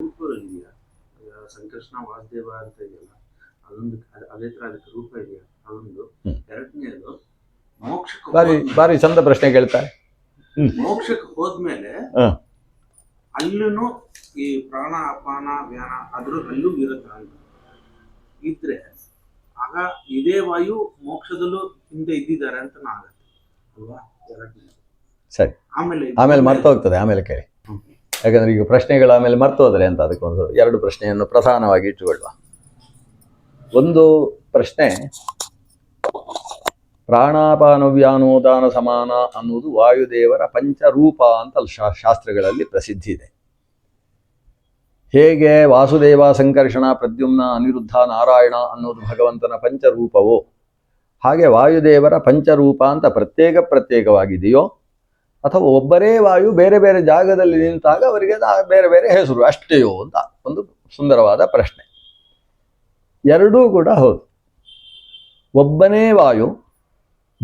ರೂಪ ಇದೆಯಾ ಸಂಕರ್ಷಣ ವಾಸುದೇವ ಅಂತ ಇದೆಯಲ್ಲ ಅದೊಂದು ಅದ್- ತರ ಅದಕ್ಕೆ ರೂಪ ಇದೆಯಾ? ಅದೊಂದು. ಎರಡನೇದು ಮೋಕ್ಷಕ್ಕೆ ಬಾರಿ ಬಾರಿ ಚಂದ ಪ್ರಶ್ನೆ ಕೇಳ್ತಾರೆ ಮೋಕ್ಷಕ್ಕೆ ಹೋದ್ಮೇಲೆ. ಅಲ್ಲೂ ಈ ಪ್ರಾಣ ಅಪಾನ ವ್ಯಾನ ಅದ್ರ ಅಲ್ಲೂ ಇರುತ್ತೆ ಅಂತ ಇದ್ರೆ ಆಗ ಇದೇ ವಾಯು ಮೋಕ್ಷದಲ್ಲೂ ಹಿಂದೆ ಇದ್ದಿದ್ದಾರೆ ಅಂತ ನಾಗತ್ತೆ ಅಲ್ವಾ? ಎರಡನೇ ಸರಿ. ಆಮೇಲೆ ಆಮೇಲೆ ಮರ್ತ ಹೋಗ್ತದೆ ಆಮೇಲೆ ಕೇಳಿ. ಯಾಕಂದ್ರೆ ಈಗ ಪ್ರಶ್ನೆಗಳ ಆಮೇಲೆ ಹೋದರೆ ಅಂತ ಅದಕ್ಕೊಂದು ಎರಡು ಪ್ರಶ್ನೆಯನ್ನು ಪ್ರಧಾನವಾಗಿ ಇಟ್ಟುಕೊಳ್ಳುವ. ಒಂದು ಪ್ರಶ್ನೆ, ಪ್ರಾಣಾಪಾನವ್ಯಾನೋದಾನ ಸಮಾನ ಅನ್ನುವುದು ವಾಯುದೇವರ ಪಂಚರೂಪ ಅಂತ ಶಾ- ಶಾಸ್ತ್ರಗಳಲ್ಲಿ ಪ್ರಸಿದ್ಧಿ ಇದೆ. ಹೇಗೆ ವಾಸುದೇವ ಸಂಕರ್ಷಣ ಪ್ರದ್ಯುಮ್ನ ಅನಿರುದ್ಧ ನಾರಾಯಣ ಅನ್ನೋದು ಭಗವಂತನ ಪಂಚರೂಪವೋ, ಹಾಗೆ ವಾಯುದೇವರ ಪಂಚರೂಪ ಅಂತ ಪ್ರತ್ಯೇಕ ಪ್ರತ್ಯೇಕವಾಗಿದೆಯೋ ಅಥವಾ ಒಬ್ಬರೇ ವಾಯು ಬೇರೆ ಬೇರೆ ಜಾಗದಲ್ಲಿ ನಿಂತಾಗ ಅವರಿಗೆ ಬೇರೆ ಬೇರೆ ಹೆಸರು, ಅಷ್ಟೆಯೋ ಅಂತ ಒಂದು ಸುಂದರವಾದ ಪ್ರಶ್ನೆ. ಎರಡೂ ಕೂಡ ಹೌದು. ಒಬ್ಬನೇ ವಾಯು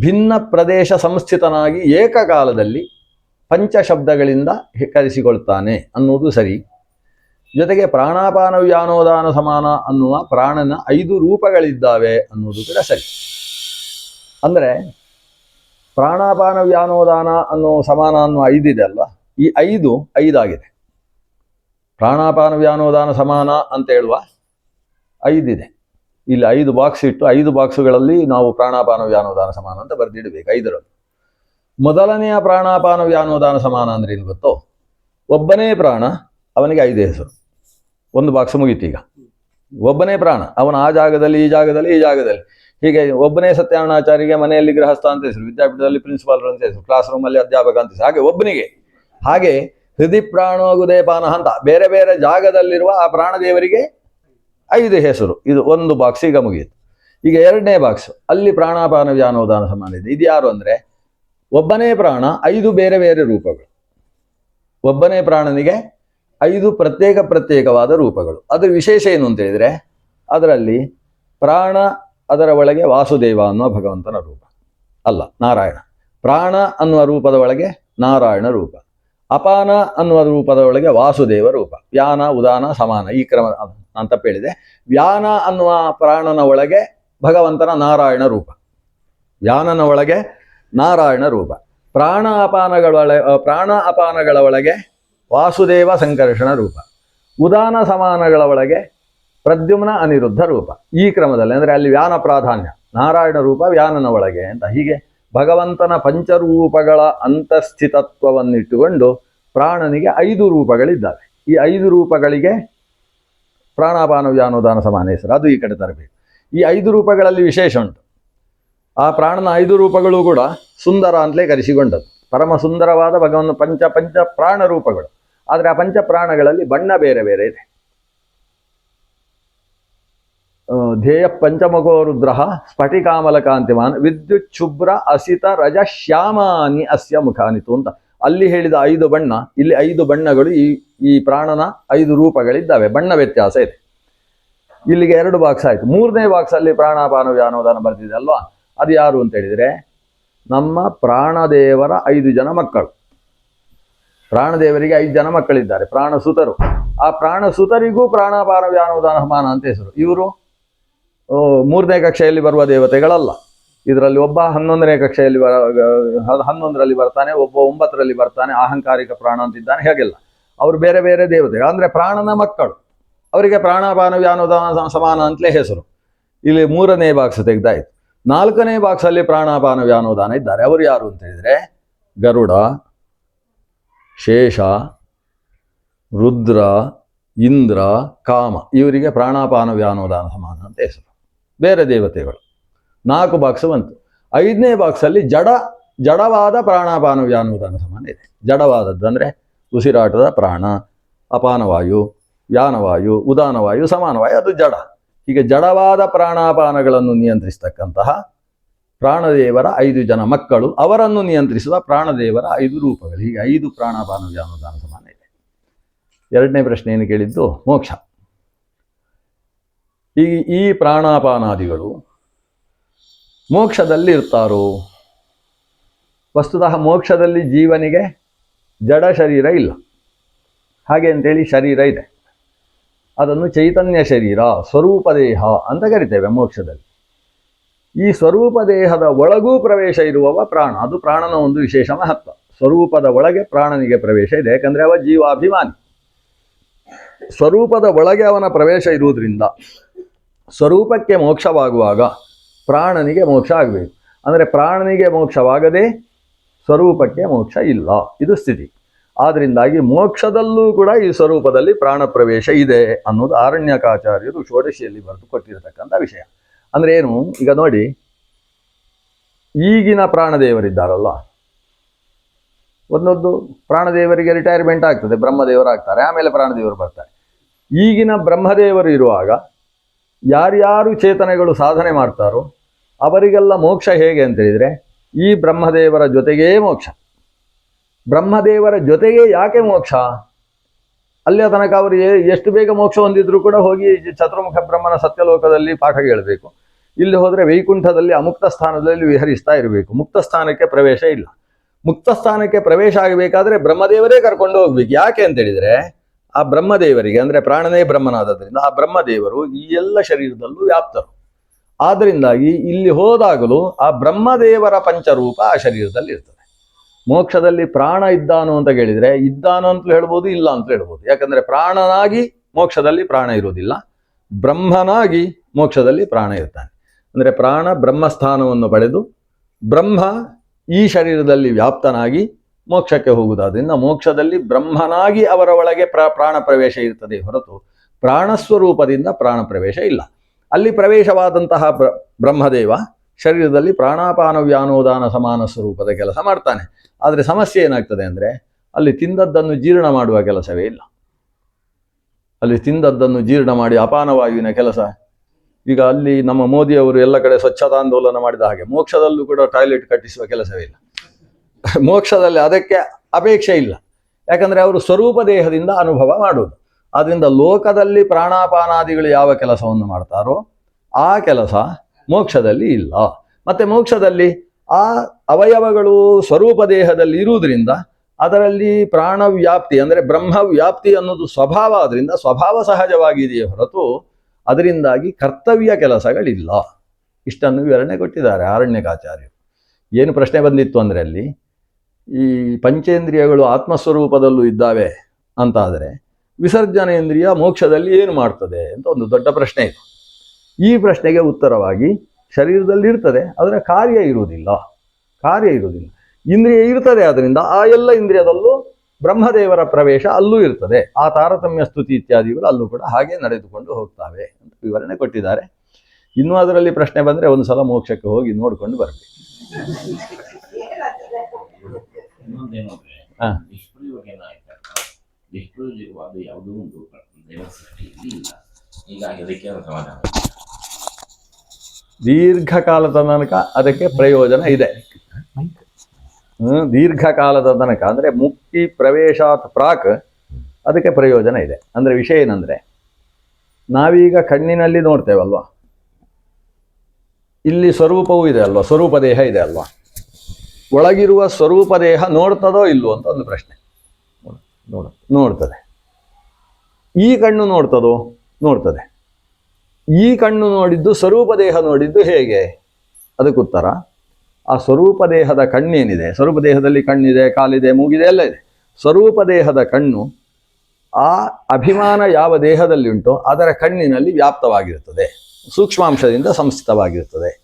ಭಿನ್ನ ಪ್ರದೇಶ ಸಂಸ್ಥಿತನಾಗಿ ಏಕಕಾಲದಲ್ಲಿ ಪಂಚಶಬ್ದಗಳಿಂದ ಕರೆಸಿಕೊಳ್ತಾನೆ ಅನ್ನೋದು ಸರಿ. ಜೊತೆಗೆ ಪ್ರಾಣಾಪಾನ ವ್ಯಾನೋದಾನ ಸಮಾನ ಅನ್ನುವ ಪ್ರಾಣನ ಐದು ರೂಪಗಳಿದ್ದಾವೆ ಅನ್ನೋದು ಕೂಡ ಸರಿ. ಅಂದರೆ ಪ್ರಾಣಾಪಾನ ವ್ಯಾನೋದಾನ ಅನ್ನೋ ಸಮಾನ ಅನ್ನೋ ಐದಿದೆ ಅಲ್ವಾ? ಈ ಐದು ಐದಾಗಿದೆ. ಪ್ರಾಣಾಪಾನ ವ್ಯಾನೋದಾನ ಸಮಾನ ಅಂತ ಹೇಳುವ ಐದಿದೆ. ಇಲ್ಲಿ ಐದು ಬಾಕ್ಸ್ ಇಟ್ಟು ಐದು ಬಾಕ್ಸ್ಗಳಲ್ಲಿ ನಾವು ಪ್ರಾಣಾಪಾನ ವ್ಯಾನೋದಾನ ಸಮಾನ ಅಂತ ಬರೆದಿಡಬೇಕು ಐದರಲ್ಲಿ. ಮೊದಲನೆಯ ಪ್ರಾಣಾಪಾನ ವ್ಯಾನೋದಾನ ಸಮಾನ ಅಂದ್ರೆ ಏನು ಗೊತ್ತೋ? ಒಬ್ಬನೇ ಪ್ರಾಣ ಅವನಿಗೆ ಐದು ಹೆಸರು. ಒಂದು ಬಾಕ್ಸ್ ಮುಗೀತೀಗ ಒಬ್ಬನೇ ಪ್ರಾಣ. ಅವನ ಆ ಜಾಗದಲ್ಲಿ, ಈ ಜಾಗದಲ್ಲಿ ಈ ಜಾಗದಲ್ಲಿ. ಹೀಗೆ ಒಬ್ಬನೇ ಸತ್ಯಾರಣಾಚಾರಿಗೆ ಮನೆಯಲ್ಲಿ ಗೃಹಸ್ಥ ಅಂತ ಹೆಸರು, ವಿದ್ಯಾಪೀಠದಲ್ಲಿ ಪ್ರಿನ್ಸಿಪಾಲ್ ಅಂತ ಹೆಸರು ಕ್ಲಾಸ್ ರೂಮಲ್ಲಿ ಅಧ್ಯಾಪಕ ಅಂತ ಹಾಗೆ ಒಬ್ಬನಿಗೆ. ಹಾಗೆ ಹೃದಯ ಪ್ರಾಣೋಗುದೇ ಪಾನ ಅಂತ ಬೇರೆ ಬೇರೆ ಜಾಗದಲ್ಲಿರುವ ಆ ಪ್ರಾಣದೇವರಿಗೆ ಐದು ಹೆಸರು. ಇದು ಒಂದು ಬಾಕ್ಸ್ ಈಗ ಮುಗಿಯಿತು. ಈಗ ಎರಡನೇ ಬಾಕ್ಸ್ ಅಲ್ಲಿ ಪ್ರಾಣಾಪಾನ ವ್ಯಾನೋದಾನ ಸಮಾನ ಇದೆ. ಇದು ಯಾರು ಅಂದ್ರೆ, ಒಬ್ಬನೇ ಪ್ರಾಣ, ಐದು ಬೇರೆ ಬೇರೆ ರೂಪಗಳು. ಒಬ್ಬನೇ ಪ್ರಾಣನಿಗೆ ಐದು ಪ್ರತ್ಯೇಕ ಪ್ರತ್ಯೇಕವಾದ ರೂಪಗಳು. ಅದರ ವಿಶೇಷ ಏನು ಅಂತ ಹೇಳಿದ್ರೆ, ಅದರಲ್ಲಿ ಪ್ರಾಣ ಅದರ ಒಳಗೆ ವಾಸುದೇವ ಅನ್ನುವ ಭಗವಂತನ ರೂಪ. ಅಲ್ಲ, ನಾರಾಯಣ. ಪ್ರಾಣ ಅನ್ನುವ ರೂಪದ ಒಳಗೆ ನಾರಾಯಣ ರೂಪ. ಅಪಾನ ಅನ್ನುವ ರೂಪದ ಒಳಗೆ ವಾಸುದೇವ ರೂಪ. ವ್ಯಾನ, ಉದಾನ, ಸಮಾನ ಈ ಕ್ರಮ ಅಂತ ಹೇಳಿದೆ ವ್ಯಾನ ಅನ್ನುವ ಪ್ರಾಣನ ಒಳಗೆ ಭಗವಂತನ ನಾರಾಯಣ ರೂಪ. ವ್ಯಾನನ ಒಳಗೆ ನಾರಾಯಣ ರೂಪ. ಪ್ರಾಣ ಅಪಾನಗಳ ಪ್ರಾಣ ಅಪಾನಗಳ ಒಳಗೆ ವಾಸುದೇವ ಸಂಕರ್ಷಣ ರೂಪ. ಉದಾನ ಸಮಾನಗಳ ಒಳಗೆ ಪ್ರದ್ಯುಮ್ನ ಅನಿರುದ್ಧ ರೂಪ. ಈ ಕ್ರಮದಲ್ಲಿ ಅಂದರೆ ಅಲ್ಲಿ ವ್ಯಾನ ಪ್ರಾಧಾನ್ಯ. ನಾರಾಯಣ ರೂಪ ವ್ಯಾನನ ಒಳಗೆ ಅಂತ. ಹೀಗೆ ಭಗವಂತನ ಪಂಚರೂಪಗಳ ಅಂತಸ್ಥಿತತ್ವವನ್ನಿಟ್ಟುಕೊಂಡು ಪ್ರಾಣನಿಗೆ ಐದು ರೂಪಗಳಿದ್ದಾವೆ. ಈ ಐದು ರೂಪಗಳಿಗೆ ಪ್ರಾಣಾಪಾನ, ವ್ಯಾನೋದಾನ, ಸಮಾನ ಹೆಸರು. ಅದು ಈ ಕಡೆ ತರಬೇಕು. ಈ ಐದು ರೂಪಗಳಲ್ಲಿ ವಿಶೇಷ ಉಂಟು. ಆ ಪ್ರಾಣನ ಐದು ರೂಪಗಳು ಕೂಡ ಸುಂದರ ಅಂತಲೇ ಕರೆಸಿಕೊಂಡದ್ದು. ಪರಮ ಸುಂದರವಾದ ಭಗವಂತ ಪಂಚ ಪಂಚ ಪ್ರಾಣ ರೂಪಗಳು. ಆದರೆ ಆ ಪಂಚ ಪ್ರಾಣಗಳಲ್ಲಿ ಬಣ್ಣ ಬೇರೆ ಬೇರೆ ಇದೆ. ಧ್ಯೇಯ ಪಂಚಮುಖೋ ರುದ್ರ ಸ್ಫಟಿಕಾಮಲ ಕಾಂತಿಮಾನ್ ವಿದ್ಯುತ್ ಶುಭ್ರ ಅಸಿತ ರಜ ಶ್ಯಾಮಾನಿ ಅಸ್ಯ ಮುಖಾನಿತು ಅಂತ. ಅಲ್ಲಿ ಹೇಳಿದ ಐದು ಬಣ್ಣ, ಇಲ್ಲಿ ಐದು ಬಣ್ಣಗಳು ಈ ಈ ಪ್ರಾಣನ ಐದು ರೂಪಗಳಿದ್ದಾವೆ. ಬಣ್ಣ ವ್ಯತ್ಯಾಸ ಇದೆ. ಇಲ್ಲಿಗೆ ಎರಡು ಬಾಕ್ಸ್ ಆಯ್ತು. ಮೂರನೇ ಬಾಕ್ಸ್ ಅಲ್ಲಿ ಪ್ರಾಣಾಪಾನ ವ್ಯಾನೋದಾನ ಬರ್ತಿದೆ ಅಲ್ವಾ? ಅದು ಯಾರು ಅಂತ ಹೇಳಿದ್ರೆ, ನಮ್ಮ ಪ್ರಾಣದೇವರ ಐದು ಜನ ಮಕ್ಕಳು. ಪ್ರಾಣದೇವರಿಗೆ ಐದು ಜನ ಮಕ್ಕಳಿದ್ದಾರೆ, ಪ್ರಾಣಸುತರು. ಆ ಪ್ರಾಣಸುತರಿಗೂ ಪ್ರಾಣಾಪಾನ ವ್ಯಾನೋದಾನ ಸಮಾನ ಅಂತ ಹೆಸರು. ಇವರು ಮೂರನೇ ಕಕ್ಷೆಯಲ್ಲಿ ಬರುವ ದೇವತೆಗಳಲ್ಲ. ಇದರಲ್ಲಿ ಒಬ್ಬ ಹನ್ನೊಂದನೇ ಕಕ್ಷೆಯಲ್ಲಿ ಬರ ಹನ್ನೊಂದರಲ್ಲಿ ಬರ್ತಾನೆ, ಒಬ್ಬ ಒಂಬತ್ತರಲ್ಲಿ ಬರ್ತಾನೆ, ಅಹಂಕಾರಿಕ ಪ್ರಾಣ ಅಂತಿದ್ದಾನೆ, ಹೇಗೆಲ್ಲ. ಅವರು ಬೇರೆ ಬೇರೆ ದೇವತೆಗಳು. ಅಂದ್ರೆ ಪ್ರಾಣನ ಮಕ್ಕಳು. ಅವರಿಗೆ ಪ್ರಾಣಾಪಾನ ವ್ಯಾನೋದಾನ ಸಮಾನ ಅಂತಲೇ ಹೆಸರು. ಇಲ್ಲಿ ಮೂರನೇ ಬಾಕ್ಸ್ ತೆಗ್ದಾಯಿತು. ನಾಲ್ಕನೇ ಬಾಕ್ಸಲ್ಲಿ ಪ್ರಾಣಾಪಾನ ವ್ಯಾನೋದಾನ ಇದ್ದಾರೆ. ಅವರು ಯಾರು ಅಂತ ಹೇಳಿದರೆ, ಗರುಡ, ಶೇಷ, ರುದ್ರ, ಇಂದ್ರ, ಕಾಮ. ಇವರಿಗೆ ಪ್ರಾಣಾಪಾನ ವ್ಯಾನೋದಾನ ಸಮಾನ ಅಂತ ಹೆಸರು. ಬೇರೆ ದೇವತೆಗಳು. ನಾಲ್ಕು ಬಾಕ್ಸ್ ಬಂತು. ಐದನೇ ಬಾಕ್ಸಲ್ಲಿ ಜಡ, ಜಡವಾದ ಪ್ರಾಣಾಪಾನ ವ್ಯಾನೋದಾನ ಸಮಾನ ಇದೆ. ಜಡವಾದದ್ದು ಅಂದರೆ ಉಸಿರಾಟದ ಪ್ರಾಣ, ಅಪಾನವಾಯು, ಯಾನವಾಯು, ಉದಾನವಾಯು, ಸಮಾನವಾಯು, ಅದು ಜಡ. ಹೀಗೆ ಜಡವಾದ ಪ್ರಾಣಾಪಾನಗಳನ್ನು ನಿಯಂತ್ರಿಸ್ತಕ್ಕಂತಹ ಪ್ರಾಣದೇವರ ಐದು ಜನ ಮಕ್ಕಳು, ಅವರನ್ನು ನಿಯಂತ್ರಿಸುವ ಪ್ರಾಣದೇವರ ಐದು ರೂಪಗಳು. ಹೀಗೆ ಐದು ಪ್ರಾಣಾಪಾನ ವ್ಯಾನೋದಾನ ಸಮಾನ ಇದೆ. ಎರಡನೇ ಪ್ರಶ್ನೆ ಏನು ಕೇಳಿದ್ದು ಮೋಕ್ಷ. ಈ ಈ ಪ್ರಾಣಾಪಾನಾದಿಗಳು ಮೋಕ್ಷದಲ್ಲಿ ಇರ್ತಾರೋ ವಸ್ತುತಃ ಮೋಕ್ಷದಲ್ಲಿ ಜೀವನಿಗೆ ಜಡ ಶರೀರ ಇಲ್ಲ. ಹಾಗೆ ಅಂತೇಳಿ ಶರೀರ ಇದೆ. ಅದನ್ನು ಚೈತನ್ಯ ಶರೀರ, ಸ್ವರೂಪ ದೇಹ ಅಂತ ಕರಿತೇವೆ ಮೋಕ್ಷದಲ್ಲಿ. ಈ ಸ್ವರೂಪ ದೇಹದ ಒಳಗೂ ಪ್ರವೇಶ ಇರುವವ ಪ್ರಾಣ. ಅದು ಪ್ರಾಣನ ಒಂದು ವಿಶೇಷ ಮಹತ್ವ. ಸ್ವರೂಪದ ಒಳಗೆ ಪ್ರಾಣನಿಗೆ ಪ್ರವೇಶ ಇದೆ, ಯಾಕಂದರೆ ಅವ ಜೀವಾಭಿಮಾನಿ. ಸ್ವರೂಪದ ಒಳಗೆ ಅವನ ಪ್ರವೇಶ ಇರುವುದರಿಂದ ಸ್ವರೂಪಕ್ಕೆ ಮೋಕ್ಷವಾಗುವಾಗ ಪ್ರಾಣನಿಗೆ ಮೋಕ್ಷ ಆಗಬೇಕು. ಅಂದರೆ ಪ್ರಾಣನಿಗೆ ಮೋಕ್ಷವಾಗದೆ ಸ್ವರೂಪಕ್ಕೆ ಮೋಕ್ಷ ಇಲ್ಲ. ಇದು ಸ್ಥಿತಿ. ಆದ್ದರಿಂದಾಗಿ ಮೋಕ್ಷದಲ್ಲೂ ಕೂಡ ಈ ಸ್ವರೂಪದಲ್ಲಿ ಪ್ರಾಣ ಪ್ರವೇಶ ಇದೆ ಅನ್ನೋದು ಆರಣ್ಯಕಾಚಾರ್ಯರು ಷೋಡಶಿಯಲ್ಲಿ ಬರೆದು ಕೊಟ್ಟಿರತಕ್ಕಂಥ ವಿಷಯ. ಅಂದ್ರೆ ಏನು? ಈಗ ನೋಡಿ. ಈಗಿನ ಪ್ರಾಣದೇವರಿದ್ದಾರಲ್ಲ. ಒಂದೊಂದು ಪ್ರಾಣದೇವರಿಗೆ ರಿಟೈರ್ಮೆಂಟ್ ಆಗ್ತದೆ. ಬ್ರಹ್ಮದೇವರಾಗ್ತಾರೆ. ಆಮೇಲೆ ಪ್ರಾಣದೇವರು ಬರ್ತಾರೆ. ಈಗಿನ ಬ್ರಹ್ಮದೇವರು ಇರುವಾಗ ಯಾರ್ಯಾರು ಚೇತನೆಗಳು ಸಾಧನೆ ಮಾಡ್ತಾರೋ ಅವರಿಗೆಲ್ಲ ಮೋಕ್ಷ ಹೇಗೆ ಅಂತ ಹೇಳಿದ್ರೆ, ಈ ಬ್ರಹ್ಮದೇವರ ಜೊತೆಗೇ ಮೋಕ್ಷ. ಬ್ರಹ್ಮದೇವರ ಜೊತೆಗೆ ಯಾಕೆ ಮೋಕ್ಷ? ಅಲ್ಲಿಯ ತನಕ ಅವರು ಎಷ್ಟು ಬೇಗ ಮೋಕ್ಷ ಹೊಂದಿದ್ರು ಕೂಡ ಹೋಗಿ ಚತುರ್ಮುಖ ಬ್ರಹ್ಮನ ಸತ್ಯಲೋಕದಲ್ಲಿ ಪಾಠ ಕೇಳಬೇಕು ಇಲ್ಲಿ ಹೋದರೆ ವೈಕುಂಠದಲ್ಲಿ ಅಮುಕ್ತ ಸ್ಥಾನದಲ್ಲಿ ವಿಹರಿಸ್ತಾ ಇರಬೇಕು. ಮುಕ್ತ ಸ್ಥಾನಕ್ಕೆ ಪ್ರವೇಶ ಇಲ್ಲ. ಮುಕ್ತ ಸ್ಥಾನಕ್ಕೆ ಪ್ರವೇಶ ಆಗಬೇಕಾದ್ರೆ ಬ್ರಹ್ಮದೇವರೇ ಕರ್ಕೊಂಡು ಹೋಗ್ಬೇಕು. ಯಾಕೆ ಅಂತ ಹೇಳಿದ್ರೆ ಆ ಬ್ರಹ್ಮದೇವರಿಗೆ, ಅಂದ್ರೆ ಪ್ರಾಣನೇ ಬ್ರಹ್ಮನಾದದ್ರಿಂದ ಆ ಬ್ರಹ್ಮದೇವರು ಈ ಎಲ್ಲ ಶರೀರದಲ್ಲೂ ವ್ಯಾಪ್ತರು. ಆದ್ದರಿಂದಾಗಿ ಇಲ್ಲಿ ಹೋದಾಗಲೂ ಆ ಬ್ರಹ್ಮದೇವರ ಪಂಚರೂಪ ಆ ಶರೀರದಲ್ಲಿ ಇರ್ತದೆ. ಮೋಕ್ಷದಲ್ಲಿ ಪ್ರಾಣ ಇದ್ದಾನು ಅಂತ ಕೇಳಿದರೆ ಇದ್ದಾನು ಅಂತಲೂ ಹೇಳ್ಬೋದು, ಇಲ್ಲ ಅಂತ ಹೇಳ್ಬೋದು. ಯಾಕಂದ್ರೆ ಪ್ರಾಣನಾಗಿ ಮೋಕ್ಷದಲ್ಲಿ ಪ್ರಾಣ ಇರುವುದಿಲ್ಲ, ಬ್ರಹ್ಮನಾಗಿ ಮೋಕ್ಷದಲ್ಲಿ ಪ್ರಾಣ ಇರ್ತಾನೆ. ಅಂದ್ರೆ ಪ್ರಾಣ ಬ್ರಹ್ಮಸ್ಥಾನವನ್ನು ಪಡೆದು ಬ್ರಹ್ಮ ಈ ಶರೀರದಲ್ಲಿ ವ್ಯಾಪ್ತನಾಗಿ ಮೋಕ್ಷಕ್ಕೆ ಹೋಗುವುದಾದ್ರಿಂದ ಮೋಕ್ಷದಲ್ಲಿ ಬ್ರಹ್ಮನಾಗಿ ಅವರ ಒಳಗೆ ಪ್ರ ಪ್ರಾಣ ಪ್ರವೇಶ ಇರ್ತದೆ ಹೊರತು ಪ್ರಾಣಸ್ವರೂಪದಿಂದ ಪ್ರಾಣ ಪ್ರವೇಶ ಇಲ್ಲ. ಅಲ್ಲಿ ಪ್ರವೇಶವಾದಂತಹ ಬ್ರ ಬ್ರಹ್ಮದೇವ ಶರೀರದಲ್ಲಿ ಪ್ರಾಣಾಪಾನ ವ್ಯಾನೋದಾನ ಸಮಾನ ಸ್ವರೂಪದ ಕೆಲಸ ಮಾಡ್ತಾನೆ. ಆದರೆ ಸಮಸ್ಯೆ ಏನಾಗ್ತದೆ ಅಂದರೆ ಅಲ್ಲಿ ತಿಂದದ್ದನ್ನು ಜೀರ್ಣ ಮಾಡುವ ಕೆಲಸವೇ ಇಲ್ಲ. ಅಲ್ಲಿ ತಿಂದದ್ದನ್ನು ಜೀರ್ಣ ಮಾಡಿ ಅಪಾನವಾಯುವಿನ ಕೆಲಸ. ಈಗ ಅಲ್ಲಿ ನಮ್ಮ ಮೋದಿಯವರು ಎಲ್ಲ ಕಡೆ ಸ್ವಚ್ಛತಾ ಆಂದೋಲನ ಮಾಡಿದ ಹಾಗೆ ಮೋಕ್ಷದಲ್ಲೂ ಕೂಡ ಟಾಯ್ಲೆಟ್ ಕಟ್ಟಿಸುವ ಕೆಲಸವೇ ಇಲ್ಲ. ಮೋಕ್ಷದಲ್ಲಿ ಅದಕ್ಕೆ ಅಪೇಕ್ಷೆ ಇಲ್ಲ. ಯಾಕಂದ್ರೆ ಅವರು ಸ್ವರೂಪ ದೇಹದಿಂದ ಅನುಭವ ಮಾಡುವುದು ಆದ್ದರಿಂದ ಲೋಕದಲ್ಲಿ ಪ್ರಾಣಾಪಾನಾದಿಗಳು ಯಾವ ಕೆಲಸವನ್ನು ಮಾಡ್ತಾರೋ ಆ ಕೆಲಸ ಮೋಕ್ಷದಲ್ಲಿ ಇಲ್ಲ. ಮತ್ತೆ ಮೋಕ್ಷದಲ್ಲಿ ಆ ಅವಯವಗಳು ಸ್ವರೂಪ ದೇಹದಲ್ಲಿ ಇರುವುದರಿಂದ ಅದರಲ್ಲಿ ಪ್ರಾಣವ್ಯಾಪ್ತಿ ಅಂದರೆ ಬ್ರಹ್ಮ ವ್ಯಾಪ್ತಿ ಅನ್ನೋದು ಸ್ವಭಾವ ಅದರಿಂದ ಸ್ವಭಾವ ಸಹಜವಾಗಿದೆಯೇ ಹೊರತು ಅದರಿಂದಾಗಿ ಕರ್ತವ್ಯ ಕೆಲಸಗಳಿಲ್ಲ. ಇಷ್ಟನ್ನು ವಿವರಣೆ ಕೊಟ್ಟಿದ್ದಾರೆ ಆರಣ್ಯಕಾಚಾರ್ಯರು. ಏನು ಪ್ರಶ್ನೆ ಬಂದಿತ್ತು ಅಂದರೆ ಅಲ್ಲಿ ಈ ಪಂಚೇಂದ್ರಿಯಗಳು ಆತ್ಮಸ್ವರೂಪದಲ್ಲೂ ಇದ್ದಾವೆ ಅಂತಾದರೆ ವಿಸರ್ಜನೇಂದ್ರಿಯ ಮೋಕ್ಷದಲ್ಲಿ ಏನು ಮಾಡ್ತದೆ ಅಂತ ಒಂದು ದೊಡ್ಡ ಪ್ರಶ್ನೆ ಇದೆ. ಈ ಪ್ರಶ್ನೆಗೆ ಉತ್ತರವಾಗಿ ಶರೀರದಲ್ಲಿ ಇರ್ತದೆ ಅದರ ಕಾರ್ಯ ಇರುವುದಿಲ್ಲ. ಕಾರ್ಯ ಇರುವುದಿಲ್ಲ. ಇಂದ್ರಿಯ ಇರ್ತದೆ ಅದರಿಂದ ಆ ಎಲ್ಲ ಇಂದ್ರಿಯದಲ್ಲೂ ಬ್ರಹ್ಮದೇವರ ಪ್ರವೇಶ ಅಲ್ಲೂ ಇರ್ತದೆ. ಆ ತಾರತಮ್ಯ ಸ್ತುತಿ ಇತ್ಯಾದಿಗಳು ಅಲ್ಲೂ ಕೂಡ ಹಾಗೆ ನಡೆದುಕೊಂಡು ಹೋಗ್ತವೆ ಅಂತ ವಿವರಣೆ ಕೊಟ್ಟಿದ್ದಾರೆ. ಇನ್ನೂ ಅದರಲ್ಲಿ ಪ್ರಶ್ನೆ ಬಂದರೆ ಒಂದು ಸಲ ಮೋಕ್ಷಕ್ಕೆ ಹೋಗಿ ನೋಡಿಕೊಂಡು ಬರಬೇಕು. ಯಾವುದೋ ಒಂದು ಇಲ್ಲ ಹೀಗಾಗಿ ಅದಕ್ಕೆ ಸಮಾಧಾನ ದೀರ್ಘಕಾಲದ ತನಕ ಅದಕ್ಕೆ ಪ್ರಯೋಜನ ಇದೆ. ದೀರ್ಘಕಾಲದ ತನಕ ಅಂದರೆ ಮುಕ್ತಿ ಪ್ರವೇಶಾತ್ ಪ್ರಾಕ್ ಅದಕ್ಕೆ ಪ್ರಯೋಜನ ಇದೆ. ಅಂದರೆ ವಿಷಯ ಏನಂದ್ರೆ, ನಾವೀಗ ಕಣ್ಣಿನಲ್ಲಿ ನೋಡ್ತೇವಲ್ವಾ? ಇಲ್ಲಿ ಸ್ವರೂಪವೂ ಇದೆ ಅಲ್ವಾ? ಸ್ವರೂಪ ದೇಹ ಇದೆ ಅಲ್ವಾ? ಒಳಗಿರುವ ಸ್ವರೂಪ ದೇಹ ನೋಡ್ತದೋ ಇಲ್ವೋ ಅಂತ ಒಂದು ಪ್ರಶ್ನೆ. ನೋಡ, ನೋಡ್ತದೆ. ಈ ಕಣ್ಣು ನೋಡ್ತದೋ? ನೋಡ್ತದೆ. ಈ ಕಣ್ಣು ನೋಡಿದ್ದು ಸ್ವರೂಪ ದೇಹ ನೋಡಿದ್ದು ಹೇಗೆ? ಅದಕ್ಕುತ್ತರ ಆ ಸ್ವರೂಪ ದೇಹದ ಕಣ್ಣೇನಿದೆ? ಸ್ವರೂಪ ದೇಹದಲ್ಲಿ ಕಣ್ಣಿದೆ, ಕಾಲಿದೆ, ಮೂಗಿದೆ, ಎಲ್ಲ ಇದೆ. ಸ್ವರೂಪ ದೇಹದ ಕಣ್ಣು ಆ ಅಭಿಮಾನ ಯಾವ ದೇಹದಲ್ಲಿ ಉಂಟೋ ಅದರ ಕಣ್ಣಿನಲ್ಲಿ ವ್ಯಾಪ್ತವಾಗಿರುತ್ತದೆ. ಸೂಕ್ಷ್ಮಾಂಶದಿಂದ ಸಂಸ್ಥಿತವಾಗಿರುತ್ತದೆ.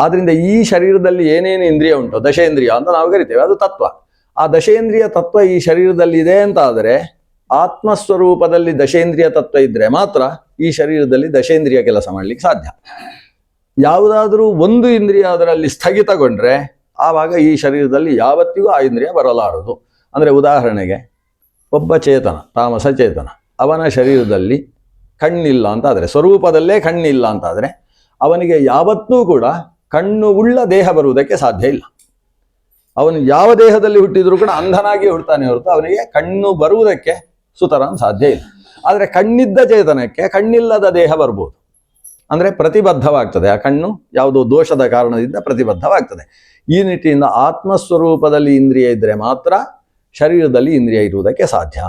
ಆದ್ರಿಂದ ಈ ಶರೀರದಲ್ಲಿ ಏನೇನು ಇಂದ್ರಿಯ ಉಂಟು, ದಶೇಂದ್ರಿಯ ಅಂತ ನಾವು ಕರಿತೇವೆ, ಅದು ತತ್ವ. ಆ ದಶೇಂದ್ರಿಯ ತತ್ವ ಈ ಶರೀರದಲ್ಲಿ ಇದೆ ಅಂತ ಆದರೆ ಆತ್ಮಸ್ವರೂಪದಲ್ಲಿ ದಶೇಂದ್ರಿಯ ತತ್ವ ಇದ್ರೆ ಮಾತ್ರ ಈ ಶರೀರದಲ್ಲಿ ದಶೇಂದ್ರಿಯ ಕೆಲಸ ಮಾಡಲಿಕ್ಕೆ ಸಾಧ್ಯ. ಯಾವುದಾದ್ರೂ ಒಂದು ಇಂದ್ರಿಯ ಅದರಲ್ಲಿ ಸ್ಥಗಿತಗೊಂಡ್ರೆ ಆವಾಗ ಈ ಶರೀರದಲ್ಲಿ ಯಾವತ್ತಿಗೂ ಆ ಇಂದ್ರಿಯ ಬರಲಾರದು. ಅಂದರೆ ಉದಾಹರಣೆಗೆ ಒಬ್ಬ ಚೇತನ, ತಾಮಸ ಚೇತನ, ಅವನ ಶರೀರದಲ್ಲಿ ಕಣ್ಣಿಲ್ಲ ಅಂತ ಆದರೆ, ಸ್ವರೂಪದಲ್ಲೇ ಕಣ್ಣಿಲ್ಲ ಅಂತಾದರೆ ಅವನಿಗೆ ಯಾವತ್ತೂ ಕೂಡ ಕಣ್ಣು ಉಳ್ಳ ದೇಹ ಬರುವುದಕ್ಕೆ ಸಾಧ್ಯ ಇಲ್ಲ. ಅವನು ಯಾವ ದೇಹದಲ್ಲಿ ಹುಟ್ಟಿದರೂ ಕೂಡ ಅಂಧನಾಗಿ ಹುಡ್ತಾನೆ ಹೊರತು ಅವನಿಗೆ ಕಣ್ಣು ಬರುವುದಕ್ಕೆ ಸುತರಾಂ ಸಾಧ್ಯ ಇಲ್ಲ. ಆದರೆ ಕಣ್ಣಿದ್ದ ಚೇತನಕ್ಕೆ ಕಣ್ಣಿಲ್ಲದ ದೇಹ ಬರ್ಬೋದು. ಅಂದರೆ ಪ್ರತಿಬದ್ಧವಾಗ್ತದೆ. ಆ ಕಣ್ಣು ಯಾವುದೋ ದೋಷದ ಕಾರಣದಿಂದ ಪ್ರತಿಬದ್ಧವಾಗ್ತದೆ. ಈ ನಿಟ್ಟಿನಿಂದ ಆತ್ಮಸ್ವರೂಪದಲ್ಲಿ ಇಂದ್ರಿಯ ಇದ್ದರೆ ಮಾತ್ರ ಶರೀರದಲ್ಲಿ ಇಂದ್ರಿಯ ಇರುವುದಕ್ಕೆ ಸಾಧ್ಯ.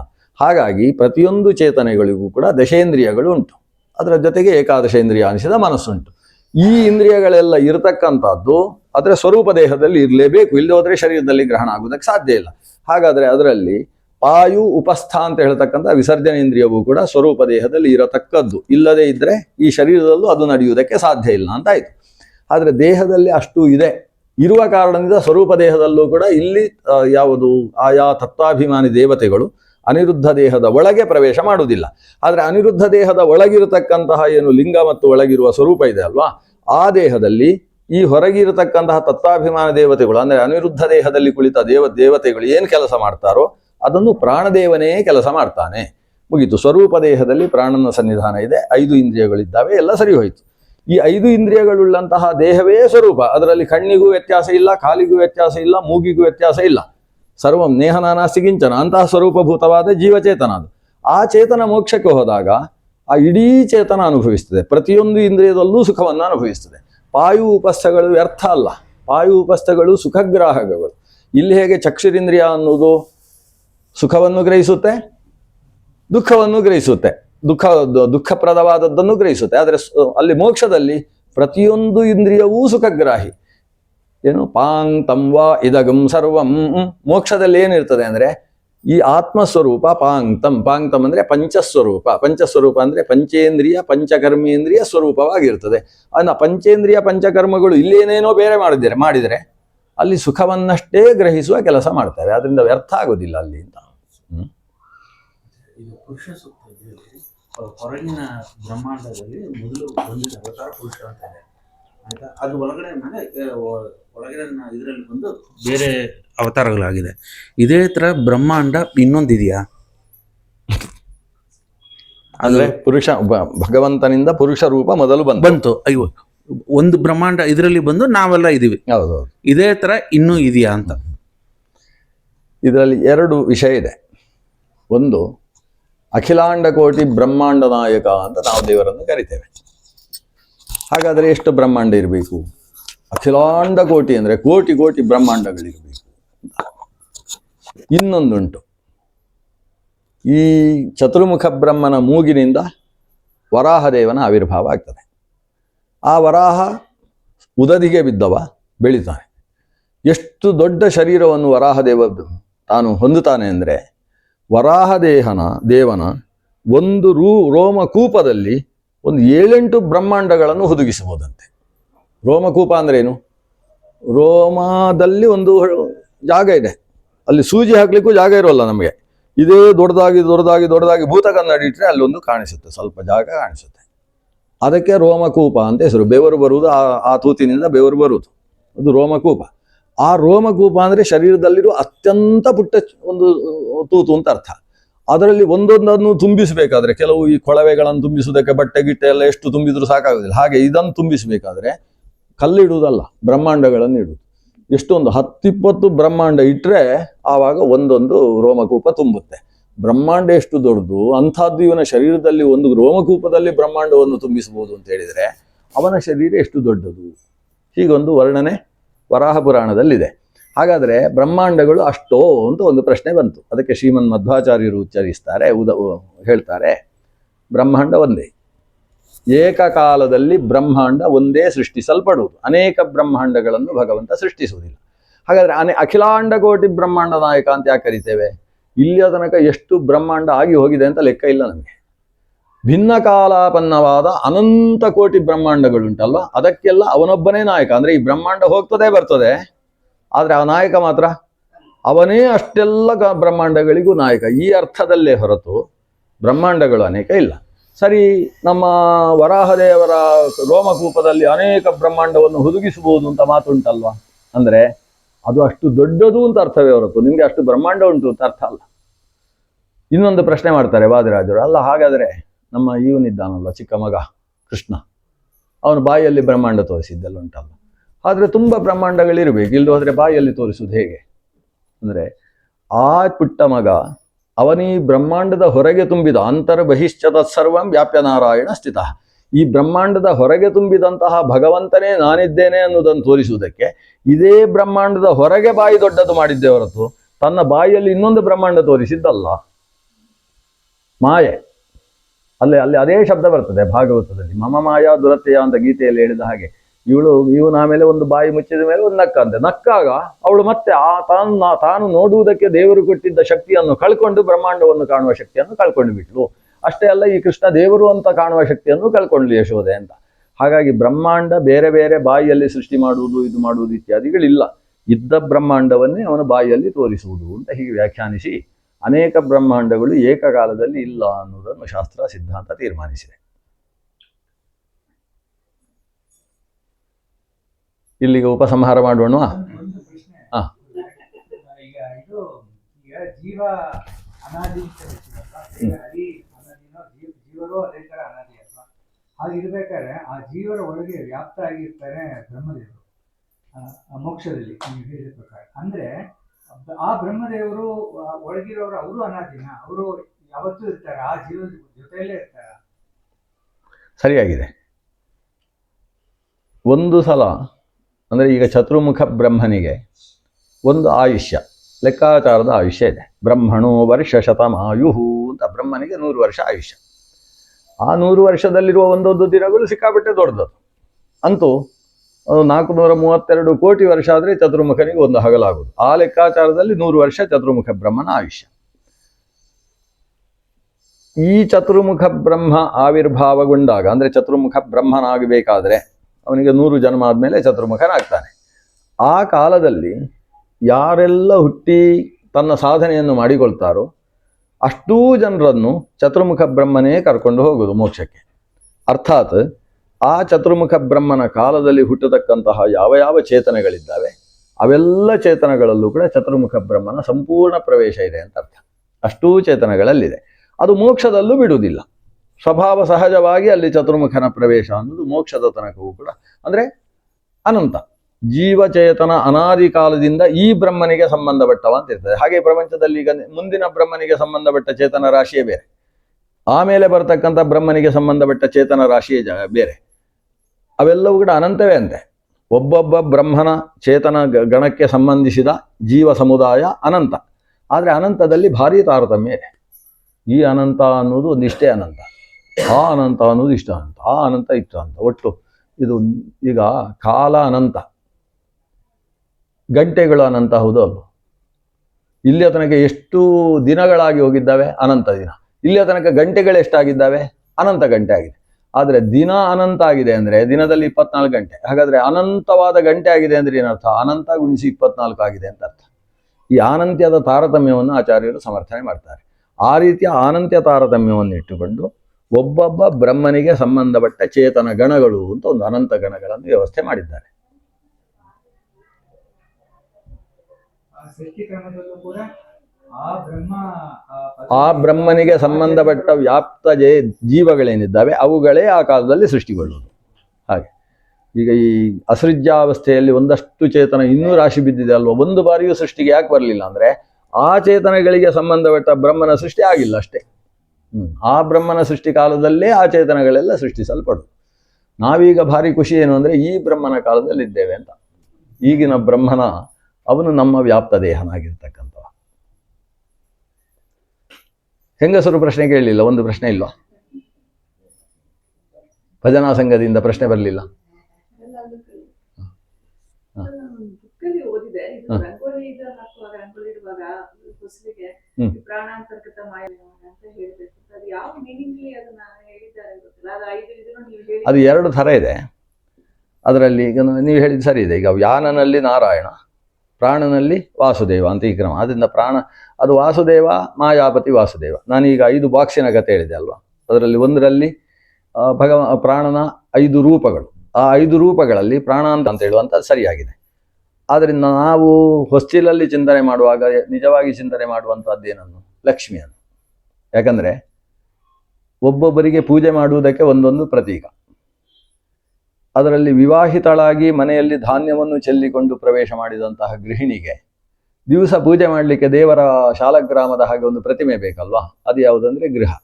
ಹಾಗಾಗಿ ಪ್ರತಿಯೊಂದು ಚೇತನೆಗಳಿಗೂ ಕೂಡ ದಶೇಂದ್ರಿಯಗಳು ಉಂಟು. ಅದರ ಜೊತೆಗೆ ಏಕಾದಶೇಂದ್ರಿಯ ಅನಿಸಿದ ಮನಸ್ಸುಂಟು. ಈ ಇಂದ್ರಿಯಗಳೆಲ್ಲ ಇರತಕ್ಕಂಥದ್ದು ಅದರ ಸ್ವರೂಪ ದೇಹದಲ್ಲಿ ಇರಲೇಬೇಕು. ಇಲ್ಲಿ ಹೋದರೆ ಶರೀರದಲ್ಲಿ ಗ್ರಹಣ ಆಗುವುದಕ್ಕೆ ಸಾಧ್ಯ ಇಲ್ಲ. ಹಾಗಾದ್ರೆ ಅದರಲ್ಲಿ ಪಾಯು, ಉಪಸ್ಥ ಅಂತ ಹೇಳ್ತಕ್ಕಂಥ ವಿಸರ್ಜನೇಂದ್ರಿಯವೂ ಕೂಡ ಸ್ವರೂಪ ದೇಹದಲ್ಲಿ ಇರತಕ್ಕದ್ದು. ಇಲ್ಲದೆ ಇದ್ದರೆ ಈ ಶರೀರದಲ್ಲೂ ಅದು ನಡೆಯುವುದಕ್ಕೆ ಸಾಧ್ಯ ಇಲ್ಲ ಅಂತ ಆಯ್ತು. ಆದರೆ ದೇಹದಲ್ಲಿ ಅಷ್ಟು ಇದೆ. ಇರುವ ಕಾರಣದಿಂದ ಸ್ವರೂಪ ದೇಹದಲ್ಲೂ ಕೂಡ ಇಲ್ಲಿ ಯಾವುದು, ಆಯಾ ತತ್ವಾಭಿಮಾನಿ ದೇವತೆಗಳು ಅನಿರುದ್ಧ ದೇಹದ ಒಳಗೆ ಪ್ರವೇಶ ಮಾಡುವುದಿಲ್ಲ. ಆದರೆ ಅನಿರುದ್ಧ ದೇಹದ ಒಳಗಿರತಕ್ಕಂತಹ ಏನು ಲಿಂಗ ಮತ್ತು ಒಳಗಿರುವ ಸ್ವರೂಪ ಇದೆ ಅಲ್ವಾ? ಆ ದೇಹದಲ್ಲಿ, ಈ ಹೊರಗಿರತಕ್ಕಂತಹ ತತ್ವಾಭಿಮಾನ ದೇವತೆಗಳು, ಅಂದರೆ ಅನಿರುದ್ಧ ದೇಹದಲ್ಲಿ ಕುಳಿತ ದೇವ, ದೇವತೆಗಳು ಏನು ಕೆಲಸ ಮಾಡ್ತಾರೋ, ಅದನ್ನು ಪ್ರಾಣದೇವನೇ ಕೆಲಸ ಮಾಡ್ತಾನೆ. ಮುಗೀತು. ಸ್ವರೂಪ ದೇಹದಲ್ಲಿ ಪ್ರಾಣನ ಸನ್ನಿಧಾನ ಇದೆ. ಐದು ಇಂದ್ರಿಯಗಳಿದ್ದಾವೆ, ಎಲ್ಲ ಸರಿ ಹೋಯಿತು. ಈ ಐದು ಇಂದ್ರಿಯಗಳುಳ್ಳಂತಹ ದೇಹವೇ ಸ್ವರೂಪ. ಅದರಲ್ಲಿ ಕಣ್ಣಿಗೂ ವ್ಯತ್ಯಾಸ ಇಲ್ಲ, ಕಾಲಿಗೂ ವ್ಯತ್ಯಾಸ ಇಲ್ಲ, ಮೂಗಿಗೂ ವ್ಯತ್ಯಾಸ ಇಲ್ಲ. ಸರ್ವಂ ನೇಹನಾನಾಸ್ತಿ ಸಿಗಿಂಚನ ಅಂತಹ ಸ್ವರೂಪಭೂತವಾದ ಜೀವಚೇತನ ಅದು. ಆ ಚೇತನ ಮೋಕ್ಷಕ್ಕೆ ಹೋದಾಗ ಆ ಇಡೀ ಚೇತನ ಅನುಭವಿಸ್ತದೆ. ಪ್ರತಿಯೊಂದು ಇಂದ್ರಿಯದಲ್ಲೂ ಸುಖವನ್ನು ಅನುಭವಿಸ್ತದೆ. ಪಾಯು ಉಪಸ್ಥಗಳು ವ್ಯರ್ಥ ಅಲ್ಲ. ಪಾಯು ಉಪಸ್ಥಗಳು ಸುಖಗ್ರಾಹಕಗಳು. ಇಲ್ಲಿ ಹೇಗೆ ಚಕ್ಷುರಿಂದ್ರಿಯ ಅನ್ನೋದು ಸುಖವನ್ನು ಗ್ರಹಿಸುತ್ತೆ, ದುಃಖವನ್ನು ಗ್ರಹಿಸುತ್ತೆ. ದುಃಖ, ದುಃಖಪ್ರದವಾದದ್ದನ್ನು ಗ್ರಹಿಸುತ್ತೆ. ಆದರೆ ಅಲ್ಲಿ ಮೋಕ್ಷದಲ್ಲಿ ಪ್ರತಿಯೊಂದು ಇಂದ್ರಿಯವೂ ಸುಖಗ್ರಾಹಿ. ಏನು ಪಾಂಗ್ ತಂವಾ ಇದಗಂ ಸರ್ವಂ. ಮೋಕ್ಷದಲ್ಲಿ ಏನಿರ್ತದೆ ಅಂದ್ರೆ ಈ ಆತ್ಮಸ್ವರೂಪ ಪಾಂಗ್ ತಂ. ಪಾಂಗ್ ತಂ ಅಂದ್ರೆ ಪಂಚಸ್ವರೂಪ. ಪಂಚಸ್ವರೂಪ ಅಂದ್ರೆ ಪಂಚೇಂದ್ರಿಯ, ಪಂಚಕರ್ಮೇಂದ್ರಿಯ ಸ್ವರೂಪವಾಗಿರ್ತದೆ. ಅನ್ನ ಪಂಚೇಂದ್ರಿಯ, ಪಂಚಕರ್ಮಗಳು ಇಲ್ಲೇನೇನೋ ಬೇರೆ ಮಾಡಿದರೆ ಮಾಡಿದರೆ ಅಲ್ಲಿ ಸುಖವನ್ನಷ್ಟೇ ಗ್ರಹಿಸುವ ಕೆಲಸ ಮಾಡ್ತಾರೆ. ಅದರಿಂದ ವ್ಯರ್ಥ ಆಗೋದಿಲ್ಲ ಅಲ್ಲಿ ಅಂತ. ಹೊರಗಿನ ಬ್ರಹ್ಮಾಂಡದಲ್ಲಿ ಮೊದಲು ಅವತಾರ ಪುರುಷ ಅಂತಾರೆ ಆಯ್ತಾ? ಅದು ಒಳಗಡೆ ಒಳಗಡೆ ಇದರಲ್ಲಿ ಬಂದು ಬೇರೆ ಅವತಾರಗಳಾಗಿದೆ. ಇದೇ ತರ ಬ್ರಹ್ಮಾಂಡ ಇನ್ನೊಂದಿದೆಯಾ? ಅಂದ್ರೆ ಪುರುಷ ಭಗವಂತನಿಂದ ಪುರುಷ ರೂಪ ಮೊದಲು ಬಂತು. ಬಂತು. ಅಯ್ಯೋ ಒಂದು ಬ್ರಹ್ಮಾಂಡ ಇದರಲ್ಲಿ ಬಂದು ನಾವೆಲ್ಲ ಇದೀವಿ ಹೌದು. ಇದೇ ತರ ಇನ್ನೂ ಇದೆಯಾ ಅಂತ. ಇದರಲ್ಲಿ ಎರಡು ವಿಷಯ ಇದೆ. ಒಂದು ಅಖಿಲಾಂಡ ಕೋಟಿ ಬ್ರಹ್ಮಾಂಡ ನಾಯಕ ಅಂತ ನಾವು ದೇವರನ್ನು ಕರಿತೇವೆ. ಹಾಗಾದರೆ ಎಷ್ಟು ಬ್ರಹ್ಮಾಂಡ ಇರಬೇಕು? ಅಖಿಲಾಂಡ ಕೋಟಿ ಅಂದರೆ ಕೋಟಿ ಕೋಟಿ ಬ್ರಹ್ಮಾಂಡಗಳಿರಬೇಕು. ಇನ್ನೊಂದುಂಟು. ಈ ಚತುರ್ಮುಖ ಬ್ರಹ್ಮನ ಮೂಗಿನಿಂದ ವರಾಹದೇವನ ಆವಿರ್ಭಾವ ಆಗ್ತದೆ. ಆ ವರಾಹ ಉದದಿಗೆ ಬಿದ್ದವ, ಬೆಳಿತಾನೆ. ಎಷ್ಟು ದೊಡ್ಡ ಶರೀರವನ್ನು ವರಾಹದೇವ ತಾನು ಹೊಂದುತ್ತಾನೆ ಅಂದರೆ ವರಾಹದೇಹನ, ದೇವನ ಒಂದು ರೂ ರೋಮಕೂಪದಲ್ಲಿ ಒಂದು ಏಳೆಂಟು ಬ್ರಹ್ಮಾಂಡಗಳನ್ನು ಹುದುಗಿಸಬಹುದಂತೆ. ರೋಮಕೂಪ ಅಂದ್ರೆ ಏನು ರೋಮದಲ್ಲಿ ಒಂದು ಜಾಗ ಇದೆ. ಅಲ್ಲಿ ಸೂಜಿ ಹಾಕ್ಲಿಕ್ಕೂ ಜಾಗ ಇರೋಲ್ಲ ನಮಗೆ. ಇದೇ ದೊಡ್ಡದಾಗಿ ದೊಡ್ಡದಾಗಿ ದೊಡ್ಡದಾಗಿ ಭೂತ ಕನ್ನಡಿ ಇಟ್ಟರೆ ಅಲ್ಲೊಂದು ಕಾಣಿಸುತ್ತೆ, ಸ್ವಲ್ಪ ಜಾಗ ಕಾಣಿಸುತ್ತೆ. ಅದಕ್ಕೆ ರೋಮಕೂಪ ಅಂತ ಹೆಸರು. ಬೆವರು ಬರುವುದು ಆ ಆ ತೂತಿನಿಂದ ಬೆವರು ಬರುವುದು. ಅದು ರೋಮಕೂಪ. ಆ ರೋಮಕೂಪ ಅಂದರೆ ಶರೀರದಲ್ಲಿರುವ ಅತ್ಯಂತ ಪುಟ್ಟ ಒಂದು ತೂತು ಅಂತ ಅರ್ಥ. ಅದರಲ್ಲಿ ಒಂದೊಂದನ್ನು ತುಂಬಿಸಬೇಕಾದ್ರೆ, ಕೆಲವು ಈ ಕೊಳವೆಗಳನ್ನು ತುಂಬಿಸುವುದಕ್ಕೆ ಬಟ್ಟೆ, ಗಿಟ್ಟೆ ಎಲ್ಲ ಎಷ್ಟು ತುಂಬಿದ್ರು ಸಾಕಾಗೋದಿಲ್ಲ ಹಾಗೆ ಇದನ್ನು ತುಂಬಿಸಬೇಕಾದ್ರೆ ಕಲ್ಲಿಡುವುದಲ್ಲ, ಬ್ರಹ್ಮಾಂಡಗಳನ್ನು ಇಡುವುದು. ಎಷ್ಟೊಂದು, ಹತ್ತಿಪ್ಪತ್ತು ಬ್ರಹ್ಮಾಂಡ ಇಟ್ಟರೆ ಆವಾಗ ಒಂದೊಂದು ರೋಮಕೂಪ ತುಂಬುತ್ತೆ. ಬ್ರಹ್ಮಾಂಡ ಎಷ್ಟು ದೊಡ್ಡದು, ಅಂಥದ್ದು ಇವನ ಶರೀರದಲ್ಲಿ ಒಂದು ರೋಮಕೂಪದಲ್ಲಿ ಬ್ರಹ್ಮಾಂಡವನ್ನು ತುಂಬಿಸಬಹುದು ಅಂತ ಹೇಳಿದರೆ ಅವನ ಶರೀರ ಎಷ್ಟು ದೊಡ್ಡದು? ಹೀಗೊಂದು ವರ್ಣನೆ ವರಾಹ ಪುರಾಣದಲ್ಲಿದೆ. ಹಾಗಾದರೆ ಬ್ರಹ್ಮಾಂಡಗಳು ಅಷ್ಟೋ ಅಂತ ಒಂದು ಪ್ರಶ್ನೆ ಬಂತು. ಅದಕ್ಕೆ ಶ್ರೀಮನ್ ಮಧ್ವಾಚಾರ್ಯರು ಉಚ್ಚರಿಸ್ತಾರೆ, ಉದ ಹೇಳ್ತಾರೆ, ಬ್ರಹ್ಮಾಂಡ ಒಂದೇ. ಏಕಕಾಲದಲ್ಲಿ ಬ್ರಹ್ಮಾಂಡ ಒಂದೇ ಸೃಷ್ಟಿಸಲ್ಪಡುವುದು. ಅನೇಕ ಬ್ರಹ್ಮಾಂಡಗಳನ್ನು ಭಗವಂತ ಸೃಷ್ಟಿಸುವುದಿಲ್ಲ. ಹಾಗಾದರೆ ಅನೇ, ಅಖಿಲಾಂಡ ಕೋಟಿ ಬ್ರಹ್ಮಾಂಡ ನಾಯಕ ಅಂತ ಯಾಕೆ ಕರಿತೇವೆ? ಇಲ್ಲಿಯ ತನಕ ಎಷ್ಟು ಬ್ರಹ್ಮಾಂಡ ಆಗಿ ಹೋಗಿದೆ ಅಂತ ಲೆಕ್ಕ ಇಲ್ಲ ನಮಗೆ. ಭಿನ್ನ ಕಾಲಾಪನ್ನವಾದ ಅನಂತ ಕೋಟಿ ಬ್ರಹ್ಮಾಂಡಗಳುಂಟಲ್ವ? ಅದಕ್ಕೆಲ್ಲ ಅವನೊಬ್ಬನೇ ನಾಯಕ. ಅಂದರೆ ಈ ಬ್ರಹ್ಮಾಂಡ ಹೋಗ್ತದೆ, ಬರ್ತದೆ. ಆದ್ರೆ ಆ ನಾಯಕ ಮಾತ್ರ, ಅವನೇ ಅಷ್ಟೆಲ್ಲ ಬ್ರಹ್ಮಾಂಡಗಳಿಗೂ ನಾಯಕ. ಈ ಅರ್ಥದಲ್ಲೇ ಹೊರತು ಬ್ರಹ್ಮಾಂಡಗಳು ಅನೇಕ ಇಲ್ಲ. ಸರಿ, ನಮ್ಮ ವರಾಹದೇವರ ರೋಮಕೂಪದಲ್ಲಿ ಅನೇಕ ಬ್ರಹ್ಮಾಂಡವನ್ನು ಹುದುಗಿಸಬಹುದು ಅಂತ ಮಾತುಂಟಲ್ವಾ? ಅಂದರೆ ಅದು ಅಷ್ಟು ದೊಡ್ಡದು ಅಂತ ಅರ್ಥವೇ ಹೊರತು, ನಿಮಗೆ ಅಷ್ಟು ಬ್ರಹ್ಮಾಂಡ ಉಂಟು ಅಂತ ಅರ್ಥ ಅಲ್ಲ. ಇನ್ನೊಂದು ಪ್ರಶ್ನೆ ಮಾಡ್ತಾರೆ ವಾದಿರಾಜರು, ಅಲ್ಲ ಹಾಗಾದರೆ ನಮ್ಮ ಇವನಿದ್ದಾನಲ್ಲ ಚಿಕ್ಕ ಮಗ ಕೃಷ್ಣ, ಅವನು ಬಾಯಲ್ಲಿ ಬ್ರಹ್ಮಾಂಡ ತೋರಿಸಿದ್ದೆಲ್ಲ ಉಂಟಲ್ಲ ಆದರೆ ತುಂಬ ಬ್ರಹ್ಮಾಂಡಗಳಿರಬೇಕು. ಇಲ್ಲಿ ಹೋದರೆ ಬಾಯಲ್ಲಿ ತೋರಿಸುವುದು ಹೇಗೆ? ಅಂದರೆ ಆ ಪುಟ್ಟ ಮಗ ಅವನೀ ಬ್ರಹ್ಮಾಂಡದ ಹೊರಗೆ ತುಂಬಿದ ಅಂತರ ಬಹಿಷ್ಠದ ಸರ್ವಂ ವ್ಯಾಪ್ಯ ನಾರಾಯಣ ಸ್ಥಿತ. ಈ ಬ್ರಹ್ಮಾಂಡದ ಹೊರಗೆ ತುಂಬಿದಂತಹ ಭಗವಂತನೇ ನಾನಿದ್ದೇನೆ ಅನ್ನೋದನ್ನು ತೋರಿಸುವುದಕ್ಕೆ ಇದೇ ಬ್ರಹ್ಮಾಂಡದ ಹೊರಗೆ ಬಾಯಿ ದೊಡ್ಡದು ಮಾಡಿದ್ದೆ ಹೊರತು ತನ್ನ ಬಾಯಿಯಲ್ಲಿ ಇನ್ನೊಂದು ಬ್ರಹ್ಮಾಂಡ ತೋರಿಸಿದ್ದಲ್ಲ. ಮಾಯೆ. ಅಲ್ಲಿ ಅಲ್ಲಿ ಅದೇ ಶಬ್ದ ಬರ್ತದೆ ಭಾಗವತದಲ್ಲಿ. ಮಮ ಮಾಯಾ ದುರತೆಯ ಅಂತ ಗೀತೆಯಲ್ಲಿ ಹೇಳಿದ ಹಾಗೆ. ಇವಳು, ಇವನ ಆಮೇಲೆ ಒಂದು ಬಾಯಿ ಮುಚ್ಚಿದ ಮೇಲೆ ಒಂದು ನಕ್ಕ ಅಂತೆ ನಕ್ಕಾಗ ಅವಳು ಮತ್ತೆ ಆ ತಾನು ತಾನು ನೋಡುವುದಕ್ಕೆ ದೇವರು ಕೊಟ್ಟಿದ್ದ ಶಕ್ತಿಯನ್ನು ಕಳ್ಕೊಂಡು ಬ್ರಹ್ಮಾಂಡವನ್ನು ಕಾಣುವ ಶಕ್ತಿಯನ್ನು ಕಳ್ಕೊಂಡು ಬಿಟ್ಲು. ಅಷ್ಟೇ ಅಲ್ಲ, ಈ ಕೃಷ್ಣ ದೇವರು ಅಂತ ಕಾಣುವ ಶಕ್ತಿಯನ್ನು ಕಳ್ಕೊಂಡ್ಲು ಯಶೋಧೆ ಅಂತ. ಹಾಗಾಗಿ ಬ್ರಹ್ಮಾಂಡ ಬೇರೆ ಬೇರೆ ಬಾಯಿಯಲ್ಲಿ ಸೃಷ್ಟಿ ಮಾಡುವುದು, ಇದು ಮಾಡುವುದು ಇತ್ಯಾದಿಗಳಿಲ್ಲ. ಇದ್ದ ಬ್ರಹ್ಮಾಂಡವನ್ನೇ ಅವನ ಬಾಯಿಯಲ್ಲಿ ತೋರಿಸುವುದು ಅಂತ ಹೀಗೆ ವ್ಯಾಖ್ಯಾನಿಸಿ ಅನೇಕ ಬ್ರಹ್ಮಾಂಡಗಳು ಏಕಕಾಲದಲ್ಲಿ ಇಲ್ಲ ಅನ್ನೋದನ್ನು ಶಾಸ್ತ್ರ ಸಿದ್ಧಾಂತ ತೀರ್ಮಾನಿಸಿದೆ ಇಲ್ಲಿಗೆ ಉಪಸಂಹಾರ ಮಾಡೋಣ ಒಂದು ಪ್ರಶ್ನೆ ಹಾ. ಈಗ ಇದು ಈಗ ಜೀವ ಅನಾದಿ ಅಂತ ಹೇಳ್ತೀವಲ್ಲ, ಈಗ ಹರಿ ಅನಾದಿನೋ ಜೀವ ಜೀವರು ಅದೇ ಉಪಸಂಹಾರ ಮಾಡೋಣ. ಅಲ್ವಾ? ಹಾಗಿರ್ಬೇಕಾದ್ರೆ ಆ ಜೀವರ ಒಳಗೆ ವ್ಯಾಪ್ತ ಆಗಿರ್ತಾರೆ ಬ್ರಹ್ಮದೇವರು ಮೋಕ್ಷದಲ್ಲಿ ನೀವು ಹೇಳಿದ ಪ್ರಕಾರ. ಅಂದ್ರೆ ಆ ಬ್ರಹ್ಮದೇವರು ಒಳಗಿರೋರು ಅವರು ಅನಾದಿನ ಅವರು ಯಾವತ್ತೂ ಇರ್ತಾರೆ ಆ ಜೀವದ ಜೊತೆಯಲ್ಲೇ ಇರ್ತಾರ. ಸರಿಯಾಗಿದೆ. ಒಂದು ಸಲ ಅಂದರೆ ಈಗ ಚತುರ್ಮುಖ ಬ್ರಹ್ಮನಿಗೆ ಒಂದು ಆಯುಷ್ಯ, ಲೆಕ್ಕಾಚಾರದ ಆಯುಷ್ಯ ಇದೆ. ಬ್ರಹ್ಮಣೋ ವರ್ಷ ಶತಮಾಯುಹು ಅಂತ ಬ್ರಹ್ಮನಿಗೆ ನೂರು ವರ್ಷ ಆಯುಷ್ಯ. ಆ ನೂರು ವರ್ಷದಲ್ಲಿರುವ ಒಂದೊಂದು ದಿನಗಳು ಸಿಕ್ಕಾಬಿಟ್ಟೆ ದೊಡ್ಡದು. ಅಂತೂ ನಾಲ್ಕುನೂರ ಮೂವತ್ತೆರಡು ಕೋಟಿ ವರ್ಷ ಆದರೆ ಚತುರ್ಮುಖನಿಗೆ ಒಂದು ಹಗಲಾಗುವುದು. ಆ ಲೆಕ್ಕಾಚಾರದಲ್ಲಿ ನೂರು ವರ್ಷ ಚತುರ್ಮುಖ ಬ್ರಹ್ಮನ ಆಯುಷ್ಯ. ಈ ಚತುರ್ಮುಖ ಬ್ರಹ್ಮ ಆವಿರ್ಭಾವಗೊಂಡಾಗ, ಅಂದರೆ ಚತುರ್ಮುಖ ಬ್ರಹ್ಮನಾಗಬೇಕಾದ್ರೆ ಅವನಿಗೆ ನೂರು ಜನ್ಮ ಆದಮೇಲೆ ಚತುರ್ಮುಖನಾಗ್ತಾನೆ. ಆ ಕಾಲದಲ್ಲಿ ಯಾರೆಲ್ಲ ಹುಟ್ಟಿ ತನ್ನ ಸಾಧನೆಯನ್ನು ಮಾಡಿಕೊಳ್ತಾರೋ ಅಷ್ಟೂ ಜನರನ್ನು ಚತುರ್ಮುಖ ಬ್ರಹ್ಮನೇ ಕರ್ಕೊಂಡು ಹೋಗೋದು ಮೋಕ್ಷಕ್ಕೆ. ಅರ್ಥಾತ್ ಆ ಚತುರ್ಮುಖ ಬ್ರಹ್ಮನ ಕಾಲದಲ್ಲಿ ಹುಟ್ಟತಕ್ಕಂತಹ ಯಾವ ಯಾವ ಚೇತನಗಳಿದ್ದಾವೆ, ಅವೆಲ್ಲ ಚೇತನಗಳಲ್ಲೂ ಕೂಡ ಚತುರ್ಮುಖ ಬ್ರಹ್ಮನ ಸಂಪೂರ್ಣ ಪ್ರವೇಶ ಇದೆ ಅಂತ ಅರ್ಥ. ಅಷ್ಟೂ ಚೇತನಗಳಲ್ಲಿದೆ. ಅದು ಮೋಕ್ಷದಲ್ಲೂ ಬಿಡುವುದಿಲ್ಲ. ಸ್ವಭಾವ ಸಹಜವಾಗಿ ಅಲ್ಲಿ ಚತುರ್ಮುಖನ ಪ್ರವೇಶ ಅನ್ನೋದು ಮೋಕ್ಷದ ತನಕವೂ ಕೂಡ. ಅಂದರೆ ಅನಂತ. ಜೀವಚೇತನ ಅನಾದಿ ಕಾಲದಿಂದ ಈ ಬ್ರಹ್ಮನಿಗೆ ಸಂಬಂಧಪಟ್ಟವ ಅಂತ ಇರ್ತದೆ. ಹಾಗೆ ಪ್ರಪಂಚದಲ್ಲಿ ಈಗ ಮುಂದಿನ ಬ್ರಹ್ಮನಿಗೆ ಸಂಬಂಧಪಟ್ಟ ಚೇತನ ರಾಶಿಯೇ ಬೇರೆ. ಆಮೇಲೆ ಬರ್ತಕ್ಕಂಥ ಬ್ರಹ್ಮನಿಗೆ ಸಂಬಂಧಪಟ್ಟ ಚೇತನ ರಾಶಿಯೇ ಬೇರೆ. ಅವೆಲ್ಲವೂ ಕೂಡ ಅನಂತವೇ ಅಂತೆ. ಒಬ್ಬೊಬ್ಬ ಬ್ರಹ್ಮನ ಚೇತನ ಗಣಕ್ಕೆ ಸಂಬಂಧಿಸಿದ ಜೀವ ಸಮುದಾಯ ಅನಂತ. ಆದರೆ ಅನಂತದಲ್ಲಿ ಭಾರೀ ತಾರತಮ್ಯ ಈ ಅನಂತ ಅನ್ನೋದು ಒಂದಿಷ್ಟೇ ಅನಂತ. ಆ ಅನಂತ ಅನ್ನೋದು ಇಷ್ಟ ಅನಂತ ಆ ಅನಂತ ಇಷ್ಟ ಅಂತ. ಒಟ್ಟು ಇದು ಈಗ ಕಾಲ ಅನಂತ. ಗಂಟೆಗಳು ಅನಂತ ಹೌದು ಅಲ್ವ? ಇಲ್ಲಿಯ ತನಕ ಎಷ್ಟು ದಿನಗಳಾಗಿ ಹೋಗಿದ್ದಾವೆ? ಅನಂತ ದಿನ. ಇಲ್ಲಿಯ ತನಕ ಗಂಟೆಗಳು ಎಷ್ಟಾಗಿದ್ದಾವೆ? ಅನಂತ ಗಂಟೆ ಆಗಿದೆ. ಆದರೆ ದಿನ ಅನಂತ ಆಗಿದೆ ಅಂದರೆ ದಿನದಲ್ಲಿ ಇಪ್ಪತ್ನಾಲ್ಕು ಗಂಟೆ. ಹಾಗಾದರೆ ಅನಂತವಾದ ಗಂಟೆ ಆಗಿದೆ ಅಂದರೆ ಏನರ್ಥ? ಅನಂತ ಗುಣಿಸಿ ಇಪ್ಪತ್ನಾಲ್ಕು ಆಗಿದೆ ಅಂತ ಅರ್ಥ. ಈ ಅನಂತ್ಯದ ತಾರತಮ್ಯವನ್ನು ಆಚಾರ್ಯರು ಸಮರ್ಥನೆ ಮಾಡ್ತಾರೆ. ಆ ರೀತಿಯ ಅನಂತ್ಯ ತಾರತಮ್ಯವನ್ನು ಇಟ್ಟುಕೊಂಡು ಒಬ್ಬೊಬ್ಬ ಬ್ರಹ್ಮನಿಗೆ ಸಂಬಂಧಪಟ್ಟ ಚೇತನ ಗಣಗಳು ಅಂತ ಒಂದು ಅನಂತ ಗಣಗಳನ್ನು ವ್ಯವಸ್ಥೆ ಮಾಡಿದ್ದಾರೆ. ಆ ಬ್ರಹ್ಮನಿಗೆ ಸಂಬಂಧಪಟ್ಟ ವ್ಯಾಪ್ತ ಜೇ ಜೀವಗಳೇನಿದ್ದಾವೆ ಅವುಗಳೇ ಆ ಕಾಲದಲ್ಲಿ ಸೃಷ್ಟಿಗೊಳ್ಳುವುದು. ಹಾಗೆ. ಈಗ ಈ ಅಸೃಜ್ಯಾವಸ್ಥೆಯಲ್ಲಿ ಒಂದಷ್ಟು ಚೇತನ ಇನ್ನೂ ರಾಶಿ ಬಿದ್ದಿದೆ ಅಲ್ವಾ? ಒಂದು ಬಾರಿಯೂ ಸೃಷ್ಟಿಗೆ ಯಾಕೆ ಬರಲಿಲ್ಲ ಅಂದರೆ ಆ ಚೇತನಗಳಿಗೆ ಸಂಬಂಧಪಟ್ಟ ಬ್ರಹ್ಮನ ಸೃಷ್ಟಿ ಆಗಿಲ್ಲ ಅಷ್ಟೇ. ಆ ಬ್ರಹ್ಮನ ಸೃಷ್ಟಿ ಕಾಲದಲ್ಲೇ ಆ ಚೇತನಗಳೆಲ್ಲ ಸೃಷ್ಟಿಸಲ್ಪಡ್ತು ನಾವೀಗ ಭಾರಿ ಖುಷಿ ಏನು ಅಂದರೆ ಈ ಬ್ರಹ್ಮನ ಕಾಲದಲ್ಲಿ ಇದ್ದೇವೆ ಅಂತ. ಈಗಿನ ಬ್ರಹ್ಮನ ಅವನು ನಮ್ಮ ವ್ಯಾಪ್ತ ದೇಹನಾಗಿರ್ತಕ್ಕಂಥ ಹೆಂಗಸರು ಪ್ರಶ್ನೆ ಕೇಳಲಿಲ್ಲ? ಒಂದು ಪ್ರಶ್ನೆ ಇಲ್ವಾ? ಭಜನಾ ಸಂಘದಿಂದ ಪ್ರಶ್ನೆ ಬರಲಿಲ್ಲ. ಹ್ಮ್. ಪ್ರಾಣಾಂತರ್ಗತ ಮಾಯ ಅಂತ ಹೇಳ್ಬೇಕು. ಅದು ಎರಡು ಥರ ಇದೆ. ಅದರಲ್ಲಿ ಈಗ ನೀವು ಹೇಳಿದ್ದು ಸರಿ ಇದೆ. ಈಗ ಯಾನನಲ್ಲಿ ನಾರಾಯಣ, ಪ್ರಾಣನಲ್ಲಿ ವಾಸುದೇವ ಅಂತ ಈ ಕ್ರಮ. ಅದರಿಂದ ಪ್ರಾಣ, ಅದು ವಾಸುದೇವ, ಮಾಯಾಪತಿ ವಾಸುದೇವ. ನಾನೀಗ ಐದು ಬಾಕ್ಸಿನ ಕತೆ ಹೇಳಿದೆ ಅಲ್ವಾ? ಅದರಲ್ಲಿ ಒಂದರಲ್ಲಿ ಭಗವ, ಪ್ರಾಣನ ಐದು ರೂಪಗಳು. ಆ ಐದು ರೂಪಗಳಲ್ಲಿ ಪ್ರಾಣ ಅಂತ ಅಂತ ಹೇಳುವಂಥದ್ದು ಸರಿಯಾಗಿದೆ. ಆದ್ದರಿಂದ ನಾವು ಹೊಸ್ಟಿಲಲ್ಲಿ ಚಿಂತನೆ ಮಾಡುವಾಗ, ನಿಜವಾಗಿ ಚಿಂತನೆ ಮಾಡುವಂಥದ್ದು ಏನನ್ನು? ಲಕ್ಷ್ಮಿಯನ್ನು. ಯಾಕಂದರೆ ಒಬ್ಬೊಬ್ಬರಿಗೆ ಪೂಜೆ ಮಾಡುವುದಕ್ಕೆ ಒಂದೊಂದು ಪ್ರತೀಕ. ಅದರಲ್ಲಿ ವಿವಾಹಿತಳಾಗಿ ಮನೆಯಲ್ಲಿ ಧಾನ್ಯವನ್ನು ಚೆಲ್ಲಿಕೊಂಡು ಪ್ರವೇಶ ಮಾಡಿದಂತಹ ಗೃಹಿಣಿಗೆ ದಿವಸ ಪೂಜೆ ಮಾಡಲಿಕ್ಕೆ ದೇವರ ಶಾಲಗ್ರಾಮದ ಹಾಗೆ ಒಂದು ಪ್ರತಿಮೆ ಬೇಕಲ್ವಾ? ಅದು ಯಾವುದಂದ್ರೆ ಗೃಹ.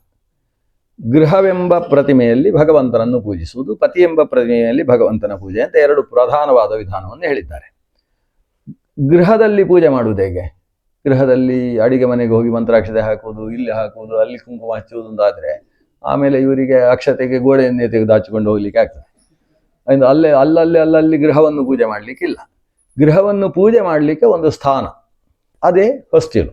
ಗೃಹವೆಂಬ ಪ್ರತಿಮೆಯಲ್ಲಿ ಭಗವಂತನನ್ನು ಪೂಜಿಸುವುದು ಪತಿ ಎಂಬ ಪ್ರತಿಮೆಯಲ್ಲಿ ಭಗವಂತನ ಪೂಜೆ ಅಂತ ಎರಡು ಪ್ರಧಾನವಾದ ವಿಧಾನವನ್ನು ಹೇಳಿದ್ದಾರೆ. ಗೃಹದಲ್ಲಿ ಪೂಜೆ ಮಾಡುವುದು ಹೇಗೆ? ಗೃಹದಲ್ಲಿ ಅಡಿಗೆ ಮನೆಗೆ ಹೋಗಿ ಮಂತ್ರಾಕ್ಷತೆ ಹಾಕುವುದು, ಇಲ್ಲಿ ಹಾಕುವುದು, ಅಲ್ಲಿ ಕುಂಕುಮ ಹಚ್ಚುವುದು ಅಂತಾದರೆ ಆಮೇಲೆ ಇವರಿಗೆ ಅಕ್ಷತೆಗೆ ಗೋಡೆಯನ್ನೇ ತೆಗೆದು ಹಚ್ಕೊಂಡು ಹೋಗ್ಲಿಕ್ಕೆ ಆಗ್ತದೆ. ಇಂದು ಅಲ್ಲೇ, ಅಲ್ಲಲ್ಲಿ ಅಲ್ಲಲ್ಲಿ ಗೃಹವನ್ನು ಪೂಜೆ ಮಾಡಲಿಕ್ಕಿಲ್ಲ ಗೃಹವನ್ನು ಪೂಜೆ ಮಾಡಲಿಕ್ಕೆ ಒಂದು ಸ್ಥಾನ. ಅದೇ ಹೊಸ್ತಿಲು.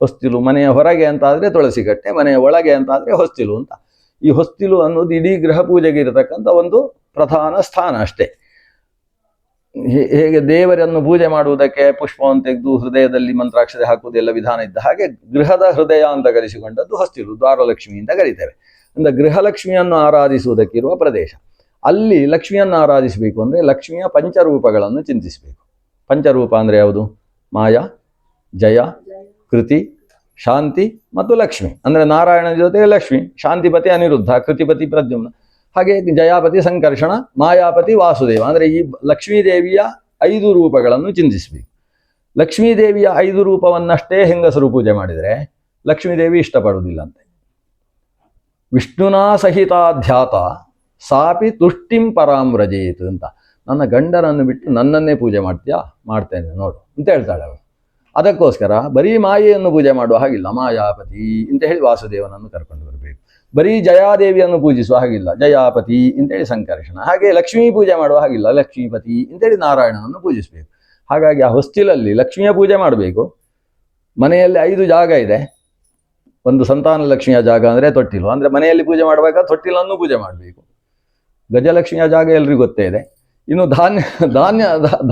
ಹೊಸ್ತಿಲು ಮನೆಯ ಹೊರಗೆ ಅಂತ ಆದರೆ ತುಳಸಿ ಕಟ್ಟೆ ಮನೆಯ ಒಳಗೆ ಅಂತ ಆದರೆ ಹೊಸ್ತಿಲು ಅಂತ. ಈ ಹೊಸ್ತಿಲು ಅನ್ನೋದು ಇಡೀ ಗೃಹ ಪೂಜೆಗೆ ಇರತಕ್ಕಂಥ ಒಂದು ಪ್ರಧಾನ ಸ್ಥಾನ ಅಷ್ಟೇ. ಹೇಗೆ ದೇವರನ್ನು ಪೂಜೆ ಮಾಡುವುದಕ್ಕೆ ಪುಷ್ಪವನ್ನು ತೆಗೆದು ಹೃದಯದಲ್ಲಿ ಮಂತ್ರಾಕ್ಷತೆ ಹಾಕುವುದೆಲ್ಲ ವಿಧಾನ ಇದ್ದ ಹಾಗೆ ಗೃಹದ ಹೃದಯ ಅಂತ ಕರೆಸಿಕೊಂಡದ್ದು ಹೊಸ್ತಿಲು, ದ್ವಾರಲಕ್ಷ್ಮಿಯಿಂದ ಕರಿತೇವೆ. ಅಂದ್ರೆ ಗೃಹಲಕ್ಷ್ಮಿಯನ್ನು ಆರಾಧಿಸುವುದಕ್ಕಿರುವ ಪ್ರದೇಶ. ಅಲ್ಲಿ ಲಕ್ಷ್ಮಿಯನ್ನು ಆರಾಧಿಸಬೇಕು ಅಂದರೆ ಲಕ್ಷ್ಮಿಯ ಪಂಚರೂಪಗಳನ್ನು ಚಿಂತಿಸಬೇಕು. ಪಂಚರೂಪ ಅಂದರೆ ಯಾವುದು? ಮಾಯಾ, ಜಯ, ಕೃತಿ, ಶಾಂತಿ ಮತ್ತು ಲಕ್ಷ್ಮಿ. ಅಂದರೆ ನಾರಾಯಣನ ಜೊತೆ ಲಕ್ಷ್ಮಿ, ಶಾಂತಿಪತಿ ಅನಿರುದ್ಧ, ಕೃತಿಪತಿ ಪ್ರದ್ಯುಮ್ನ. ಹಾಗೆ ಜಯಾಪತಿ ಸಂಕರ್ಷಣ, ಮಾಯಾಪತಿ ವಾಸುದೇವ. ಅಂದರೆ ಈ ಲಕ್ಷ್ಮೀದೇವಿಯ ಐದು ರೂಪಗಳನ್ನು ಚಿಂತಿಸಬೇಕು. ಲಕ್ಷ್ಮೀದೇವಿಯ ಐದು ರೂಪವನ್ನಷ್ಟೇ ಹೆಂಗಸರು ಪೂಜೆ ಮಾಡಿದರೆ ಲಕ್ಷ್ಮೀದೇವಿ ಇಷ್ಟಪಡುವುದಿಲ್ಲ ಅಂತೆ. ವಿಷ್ಣುನಾ ಸಹಿತಾಧ್ಯಾತ ಸಾಪಿ ತುಷ್ಟಿಂ ಪರಾಂ ವ್ರಜೇತ್ ಅಂತ. ನನ್ನ ಗಂಡನನ್ನು ಬಿಟ್ಟು ನನ್ನನ್ನೇ ಪೂಜೆ ಮಾಡ್ತೀಯಾ? ಮಾಡ್ತೇನೆ, ನೋಡು ಅಂತ ಹೇಳ್ತಾಳೆ ಅವಳು ಅದಕ್ಕೋಸ್ಕರ ಬರೀ ಮಾಯೆಯನ್ನು ಪೂಜೆ ಮಾಡುವ ಹಾಗಿಲ್ಲ, ಮಾಯಾಪತಿ ಅಂತ ಹೇಳಿ ವಾಸುದೇವನನ್ನು ಕರ್ಕೊಂಡು ಬರಬೇಕು. ಬರೀ ಜಯಾದೇವಿಯನ್ನು ಪೂಜಿಸುವ ಹಾಗಿಲ್ಲ, ಜಯಾಪತಿ ಅಂತೇಳಿ ಸಂಕರ್ಷಣ, ಹಾಗೆ ಲಕ್ಷ್ಮೀ ಪೂಜೆ ಮಾಡುವ ಹಾಗಿಲ್ಲ, ಲಕ್ಷ್ಮೀಪತಿ ಅಂತೇಳಿ ನಾರಾಯಣನನ್ನು ಪೂಜಿಸಬೇಕು. ಹಾಗಾಗಿ ಆ ಹೊಸ್ತಿಲಲ್ಲಿ ಲಕ್ಷ್ಮಿಯ ಪೂಜೆ ಮಾಡಬೇಕು. ಮನೆಯಲ್ಲಿ ಐದು ಜಾಗ ಇದೆ. ಒಂದು ಸಂತಾನ ಲಕ್ಷ್ಮಿಯ ಜಾಗ ಅಂದರೆ ತೊಟ್ಟಿಲು. ಅಂದರೆ ಮನೆಯಲ್ಲಿ ಪೂಜೆ ಮಾಡುವಾಗ ತೊಟ್ಟಿಲನ್ನು ಪೂಜೆ ಮಾಡಬೇಕು. ಗಜಲಕ್ಷ್ಮಿಯ ಜಾಗ ಎಲ್ರಿಗೂ ಗೊತ್ತೇ ಇದೆ. ಇನ್ನು ಧಾನ್ಯ ಧಾನ್ಯ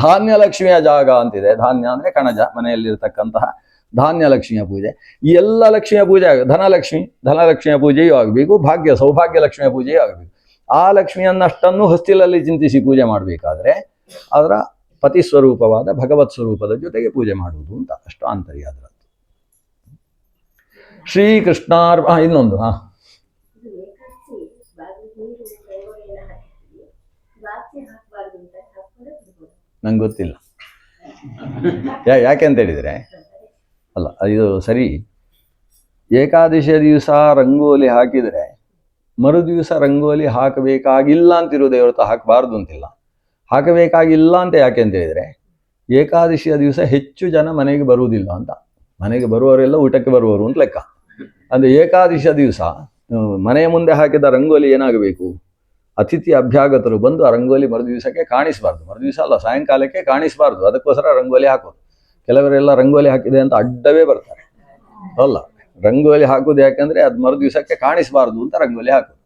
ಧಾನ್ಯ ಲಕ್ಷ್ಮಿಯ ಜಾಗ ಅಂತಿದೆ. ಧಾನ್ಯ ಅಂದರೆ ಕಣಜ, ಮನೆಯಲ್ಲಿರ್ತಕ್ಕಂತಹ ಧಾನ್ಯ ಲಕ್ಷ್ಮಿಯ ಪೂಜೆ. ಈ ಎಲ್ಲ ಲಕ್ಷ್ಮಿಯ ಪೂಜೆ ಧನಲಕ್ಷ್ಮಿ, ಧನಲಕ್ಷ್ಮಿಯ ಪೂಜೆಯೂ ಆಗಬೇಕು, ಭಾಗ್ಯ, ಸೌಭಾಗ್ಯ ಲಕ್ಷ್ಮಿಯ ಪೂಜೆಯೂ ಆಗಬೇಕು. ಆ ಲಕ್ಷ್ಮಿಯನ್ನಷ್ಟನ್ನು ಹೊಸ್ತಿಲಲ್ಲಿ ಚಿಂತಿಸಿ ಪೂಜೆ ಮಾಡಬೇಕಾದ್ರೆ ಅದರ ಪತಿ ಸ್ವರೂಪವಾದ ಭಗವತ್ ಸ್ವರೂಪದ ಜೊತೆಗೆ ಪೂಜೆ ಮಾಡುವುದು ಅಂತ ಅಷ್ಟು ಆಂತರ್ಯ ಅದರದ್ದು ಶ್ರೀಕೃಷ್ಣಾರ್ ಹಾ ಇನ್ನೊಂದು ಹಾ ಇದು ಏಕಾದಶಿ ಬಾಗಿಲು ನೀರು ರಂಗೋಲಿಯನ್ನ ಹಾಕಿರ್ತೀವಿ ಜಾಸ್ತಿ ಹಾಕಬಾರ್ದು ಅಂತ ಇನ್ನೊಂದು, ಹಾ. ನಂಗೆ ಗೊತ್ತಿಲ್ಲ. ಯಾಕೆ ಅಂತ ಹೇಳಿದರೆ, ಅಲ್ಲ, ಇದು ಸರಿ. ಏಕಾದಶಿಯ ದಿವಸ ರಂಗೋಲಿ ಹಾಕಿದರೆ ಮರು ದಿವಸ ರಂಗೋಲಿ ಹಾಕಬೇಕಾಗಿಲ್ಲ ಅಂತಿರೋದೇ ಹೊರತು ಹಾಕಬಾರ್ದು ಅಂತಿಲ್ಲ. ಹಾಕಬೇಕಾಗಿಲ್ಲ ಅಂತ ಯಾಕೆ ಅಂತ ಹೇಳಿದರೆ, ಏಕಾದಶಿಯ ದಿವಸ ಹೆಚ್ಚು ಜನ ಮನೆಗೆ ಬರುವುದಿಲ್ಲ ಅಂತ. ಮನೆಗೆ ಬರುವವರೆಲ್ಲ ಊಟಕ್ಕೆ ಬರುವವರು ಅಂತ ಲೆಕ್ಕ. ಅಂದರೆ ಏಕಾದಶ ದಿವಸ ಮನೆಯ ಮುಂದೆ ಹಾಕಿದ ರಂಗೋಲಿ ಏನಾಗಬೇಕು? ಅತಿಥಿ ಅಭ್ಯಾಗತರು ಬಂದು ಆ ರಂಗೋಲಿ ಮರುದಿವಸಕ್ಕೆ ಕಾಣಿಸಬಾರ್ದು. ಮರುದಿವಸ ಅಲ್ಲ, ಸಾಯಂಕಾಲಕ್ಕೆ ಕಾಣಿಸಬಾರ್ದು. ಅದಕ್ಕೋಸ್ಕರ ರಂಗೋಲಿ ಹಾಕೋದು ಕೆಲವರೆಲ್ಲ ರಂಗೋಲಿ ಹಾಕಿದೆ ಅಂತ ಅಡ್ಡವೇ ಬರ್ತಾರೆ. ಅಲ್ಲ, ರಂಗೋಲಿ ಹಾಕೋದು ಯಾಕಂದ್ರೆ ಅದು ಮರುದಿವಸಕ್ಕೆ ಕಾಣಿಸಬಾರ್ದು ಅಂತ ರಂಗೋಲಿ ಹಾಕೋದು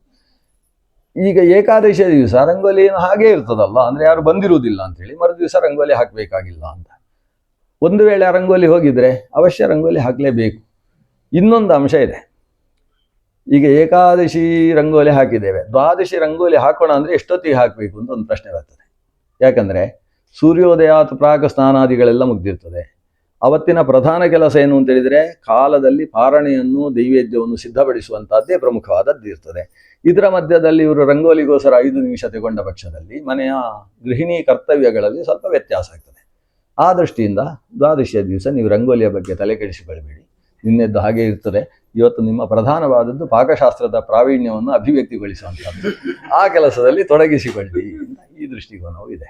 ಈಗ ಏಕಾದಶಿಯ ದಿವಸ ರಂಗೋಲಿ ಹಾಗೇ ಇರ್ತದಲ್ಲ, ಅಂದ್ರೆ ಯಾರು ಬಂದಿರುವುದಿಲ್ಲ ಅಂತೇಳಿ ಮರುದಿವಸ ರಂಗೋಲಿ ಹಾಕಬೇಕಾಗಿಲ್ಲ ಅಂತ. ಒಂದು ವೇಳೆ ರಂಗೋಲಿ ಹೋಗಿದ್ರೆ ಅವಶ್ಯ ರಂಗೋಲಿ ಹಾಕಲೇಬೇಕು. ಇನ್ನೊಂದು ಅಂಶ ಇದೆ. ಈಗ ಏಕಾದಶಿ ರಂಗೋಲಿ ಹಾಕಿದ್ದೇವೆ. ದ್ವಾದಶಿ ರಂಗೋಲಿ ಹಾಕೋಣ ಅಂದರೆ ಎಷ್ಟೊತ್ತಿಗೆ ಹಾಕಬೇಕು ಅಂತ ಒಂದು ಪ್ರಶ್ನೆ ಬರ್ತದೆ. ಯಾಕಂದರೆ ಸೂರ್ಯೋದಯಾತ್ ಪ್ರಾಕ ಸ್ನಾನಾದಿಗಳೆಲ್ಲ ಮುಗ್ದಿರ್ತದೆ. ಅವತ್ತಿನ ಪ್ರಧಾನ ಕೆಲಸ ಏನು ಅಂತ ಹೇಳಿದರೆ ಕಾಲದಲ್ಲಿ ಪಾರಣೆಯನ್ನು ದೈವೇದ್ಯವನ್ನು ಸಿದ್ಧಪಡಿಸುವಂಥದ್ದೇ ಪ್ರಮುಖವಾದದ್ದು ಇರ್ತದೆ. ಇದರ ಮಧ್ಯದಲ್ಲಿ ಇವರು ರಂಗೋಲಿಗೋಸ್ಕರ ಐದು ನಿಮಿಷ ತಗೊಂಡ ಪಕ್ಷದಲ್ಲಿ ಮನೆಯ ಗೃಹಿಣಿ ಕರ್ತವ್ಯಗಳಲ್ಲಿ ಸ್ವಲ್ಪ ವ್ಯತ್ಯಾಸ ಆಗ್ತದೆ. ಆ ದೃಷ್ಟಿಯಿಂದ ದ್ವಾದಶಿಯ ದಿವಸ ನೀವು ರಂಗೋಲಿಯ ಬಗ್ಗೆ ತಲೆ ಕೆಡಿಸಿಕೊಳ್ಳಬೇಡಿ ನಿನ್ನೆದ್ದು ಹಾಗೆ ಇರ್ತದೆ. ಇವತ್ತು ನಿಮ್ಮ ಪ್ರಧಾನವಾದದ್ದು ಪಾಕಶಾಸ್ತ್ರದ ಪ್ರಾವೀಣ್ಯವನ್ನು ಅಭಿವ್ಯಕ್ತಿಗೊಳಿಸುವಂಥದ್ದು. ಆ ಕೆಲಸದಲ್ಲಿ ತೊಡಗಿಸಿಕೊಳ್ಳಿ ಈ ದೃಷ್ಟಿಕೋನವು ಇದೆ.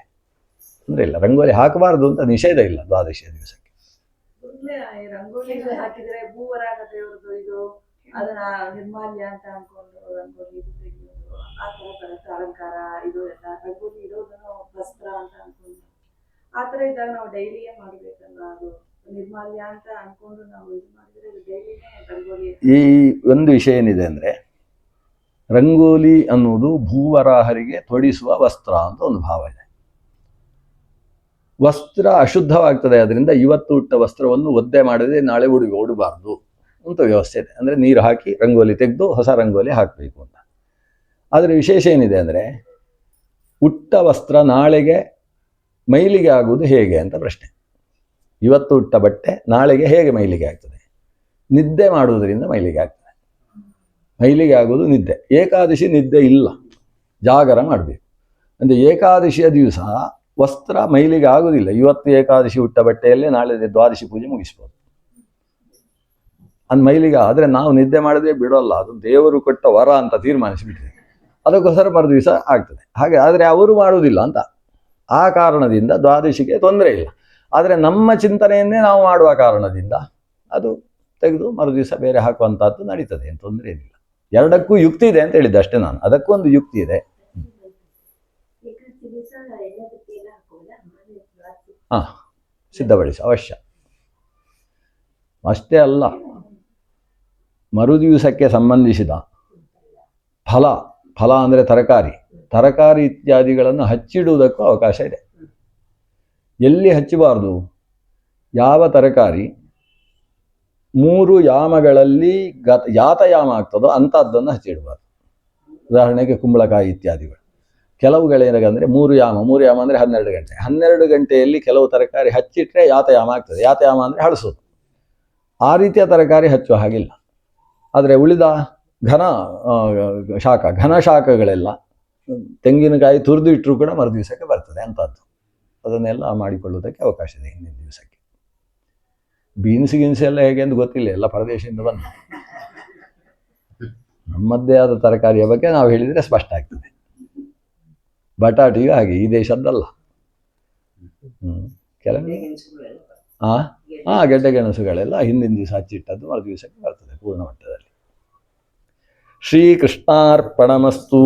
ಅಂದರೆ ಇಲ್ಲ, ರಂಗೋಲಿ ಹಾಕಬಾರದು ಅಂತ ನಿಷೇಧ ಇಲ್ಲ ದ್ವಾದಶಿಯ ದಿವಸಕ್ಕೆ. ಅಂತ ಅನ್ಕೊಂಡು ರಂಗೋಲಿ ಇದು ತೆಗಿಯೋದು ಆ ತರ ಇದ್ದಾಗ ನಾವು ಡೈಲಿಯೇ ಮಾಡ್ಬೇಕಲ್ಲ ಅದು ನಿರ್ಮಾಲ್ಯ ಅಂತ ಅನ್ಕೊಂಡು ನಾವು ಇದು ಮಾಡಿದ್ರೆ ಡೈಲಿನೇ ರಂಗೋಲಿ ಈ ಒಂದು ವಿಷಯ ಏನಿದೆ ಅಂದ್ರೆ, ರಂಗೋಲಿ ಅನ್ನುವುದು ಭೂವರಾಹರಿಗೆ ತೊಡಿಸುವ ವಸ್ತ್ರ ಅಂತ ಒಂದು ಭಾವ ಇದೆ. ವಸ್ತ್ರ ಅಶುದ್ಧವಾಗ್ತದೆ ಅದರಿಂದ ಇವತ್ತು ಉಟ್ಟ ವಸ್ತ್ರವನ್ನು ಒದ್ದೆ ಮಾಡದೆ ನಾಳೆ ಉಡಿ ಓಡಬಾರ್ದು ಅಂತ ವ್ಯವಸ್ಥೆ ಇದೆ. ಅಂದರೆ ನೀರು ಹಾಕಿ ರಂಗೋಲಿ ತೆಗೆದು ಹೊಸ ರಂಗೋಲಿ ಹಾಕಬೇಕು ಅಂತ. ಆದರೆ ವಿಶೇಷ ಏನಿದೆ ಅಂದರೆ ಉಟ್ಟ ವಸ್ತ್ರ ನಾಳೆಗೆ ಮೈಲಿಗೆ ಆಗುವುದು ಹೇಗೆ ಅಂತ ಪ್ರಶ್ನೆ. ಇವತ್ತು ಉಟ್ಟ ಬಟ್ಟೆ ನಾಳೆಗೆ ಹೇಗೆ ಮೈಲಿಗೆ ಆಗ್ತದೆ? ನಿದ್ದೆ ಮಾಡುವುದರಿಂದ ಮೈಲಿಗೆ ಆಗ್ತದೆ. ಮೈಲಿಗೆ ಆಗೋದು ನಿದ್ದೆ. ಏಕಾದಶಿ ನಿದ್ದೆ ಇಲ್ಲ. ಜಾಗರ ಮಾಡಬೇಕು. ಅಂದರೆ ಏಕಾದಶಿಯ ದಿವಸ ವಸ್ತ್ರ ಮೈಲಿಗೆ ಆಗುವುದಿಲ್ಲ. ಇವತ್ತು ಏಕಾದಶಿ ಉಟ್ಟ ಬಟ್ಟೆಯಲ್ಲೇ ನಾಳೆ ದ್ವಾದಶಿ ಪೂಜೆ ಮುಗಿಸ್ಬೋದು. ಅಂದ ಮೈಲಿಗೆ ಆದರೆ ನಾವು ನಿದ್ದೆ ಮಾಡದೆ ಬಿಡೋಲ್ಲ. ಅದು ದೇವರು ಕೊಟ್ಟ ವರ ಅಂತ ತೀರ್ಮಾನಿಸಿಬಿಟ್ಟಿದೆ. ಅದಕ್ಕೋಸ್ಕರ ಮರು ದಿವಸ ಆಗ್ತದೆ. ಹಾಗೆ ಆದರೆ ಅವರು ಮಾಡುವುದಿಲ್ಲ ಅಂತ. ಆ ಕಾರಣದಿಂದ ದ್ವಾದಶಿಗೆ ತೊಂದರೆ ಇಲ್ಲ. ಆದರೆ ನಮ್ಮ ಚಿಂತನೆಯನ್ನೇ ನಾವು ಮಾಡುವ ಕಾರಣದಿಂದ ಅದು ತೆಗೆದು ಮರುದಿವಸ ಬೇರೆ ಹಾಕುವಂಥದ್ದು ನಡೀತದೆ, ಏನು ತೊಂದರೆ ಇಲ್ಲ. ಎರಡಕ್ಕೂ ಯುಕ್ತಿ ಇದೆ ಅಂತ ಹೇಳಿದ್ದೆ ಅಷ್ಟೇ ನಾನು. ಅದಕ್ಕೂ ಒಂದು ಯುಕ್ತಿ ಇದೆ. ಹಾಂ, ಸಿದ್ಧಪಡಿಸಿ, ಅವಶ್ಯ. ಅಷ್ಟೇ ಅಲ್ಲ, ಮರುದಿವಸಕ್ಕೆ ಸಂಬಂಧಿಸಿದ ಫಲ ಫಲ ಅಂದರೆ ತರಕಾರಿ. ತರಕಾರಿ ಇತ್ಯಾದಿಗಳನ್ನು ಹಚ್ಚಿಡುವುದಕ್ಕೂ ಅವಕಾಶ ಇದೆ. ಎಲ್ಲಿ ಹಚ್ಚಬಾರ್ದು? ಯಾವ ತರಕಾರಿ ಮೂರು ಯಾಮಗಳಲ್ಲಿ ಗತ ಯಾತಯಾಮ ಆಗ್ತದೋ ಅಂಥದ್ದನ್ನು ಹಚ್ಚಿಡಬಾರ್ದು. ಉದಾಹರಣೆಗೆ ಕುಂಬಳಕಾಯಿ ಇತ್ಯಾದಿಗಳು. ಕೆಲವುಗಳೇನಾಗಂದರೆ ಮೂರು ಯಾಮ ಮೂರು ಯಾಮ ಅಂದರೆ ಹನ್ನೆರಡು ಗಂಟೆ. ಹನ್ನೆರಡು ಗಂಟೆಯಲ್ಲಿ ಕೆಲವು ತರಕಾರಿ ಹಚ್ಚಿಟ್ರೆ ಯಾತಯಾಮ ಆಗ್ತದೆ. ಯಾತಯಾಮ ಅಂದರೆ ಹಳಸೋದು. ಆ ರೀತಿಯ ತರಕಾರಿ ಹಚ್ಚುವ ಹಾಗಿಲ್ಲ. ಆದರೆ ಉಳಿದ ಘನ ಶಾಖ, ಘನ ಶಾಖಗಳೆಲ್ಲ ತೆಂಗಿನಕಾಯಿ ತುರಿದು ಇಟ್ಟರೂ ಕೂಡ ಮರು ದಿವಸಕ್ಕೆ ಬರ್ತದೆ ಅಂಥದ್ದು. ಅದನ್ನೆಲ್ಲ ಮಾಡಿಕೊಳ್ಳುವುದಕ್ಕೆ ಅವಕಾಶ ಇದೆ ಹಿಂದಿನ ದಿವಸಕ್ಕೆ. ಬೀನ್ಸ್ ಗಿನ್ಸ್ ಎಲ್ಲ ಹೇಗೆ ಅಂತ ಗೊತ್ತಿಲ್ಲ ಎಲ್ಲ ಪರದೇಶದಿಂದ ಬಂದ. ನಮ್ಮದೇ ಆದ ತರಕಾರಿಯ ಬಗ್ಗೆ ನಾವು ಹೇಳಿದರೆ ಸ್ಪಷ್ಟ ಆಗ್ತದೆ. ಬಟಾಟೆಯು ಹಾಗೆ ಈ ದೇಶದ್ದಲ್ಲ. ಹ್ಮ್ ಕೆಲವು ಆ? ಹಾಂ ಗೆಡ್ಡೆ ಗೆಣಸುಗಳೆಲ್ಲ ಹಿಂದಿನ ದಿವಸ ಹಚ್ಚಿಟ್ಟದ್ದು ಮರು ದಿವಸಕ್ಕೆ ಬರ್ತದೆ ಪೂರ್ಣ ಮಟ್ಟದಲ್ಲಿ. ಶ್ರೀಕೃಷ್ಣಾರ್ಪಣಮಸ್ತು.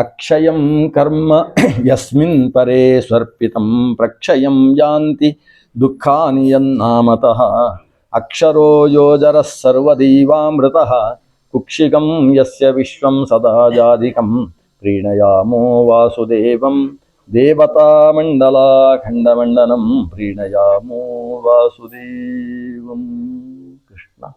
అక్షయం కర్మ యస్మిన్ పరే స్వర్పితం ప్రక్షయం యాంతి దుఃఖాని యన్నామత. అక్షరో యోజర సర్వదైవామృత. కుక్షికం యస్య విశ్వం సదాజాదికం ప్రీణయామో వాసుదేవం. దేవతామండలాఖండమండనం ప్రీణయామో వాసుదేవం. కృష్ణ.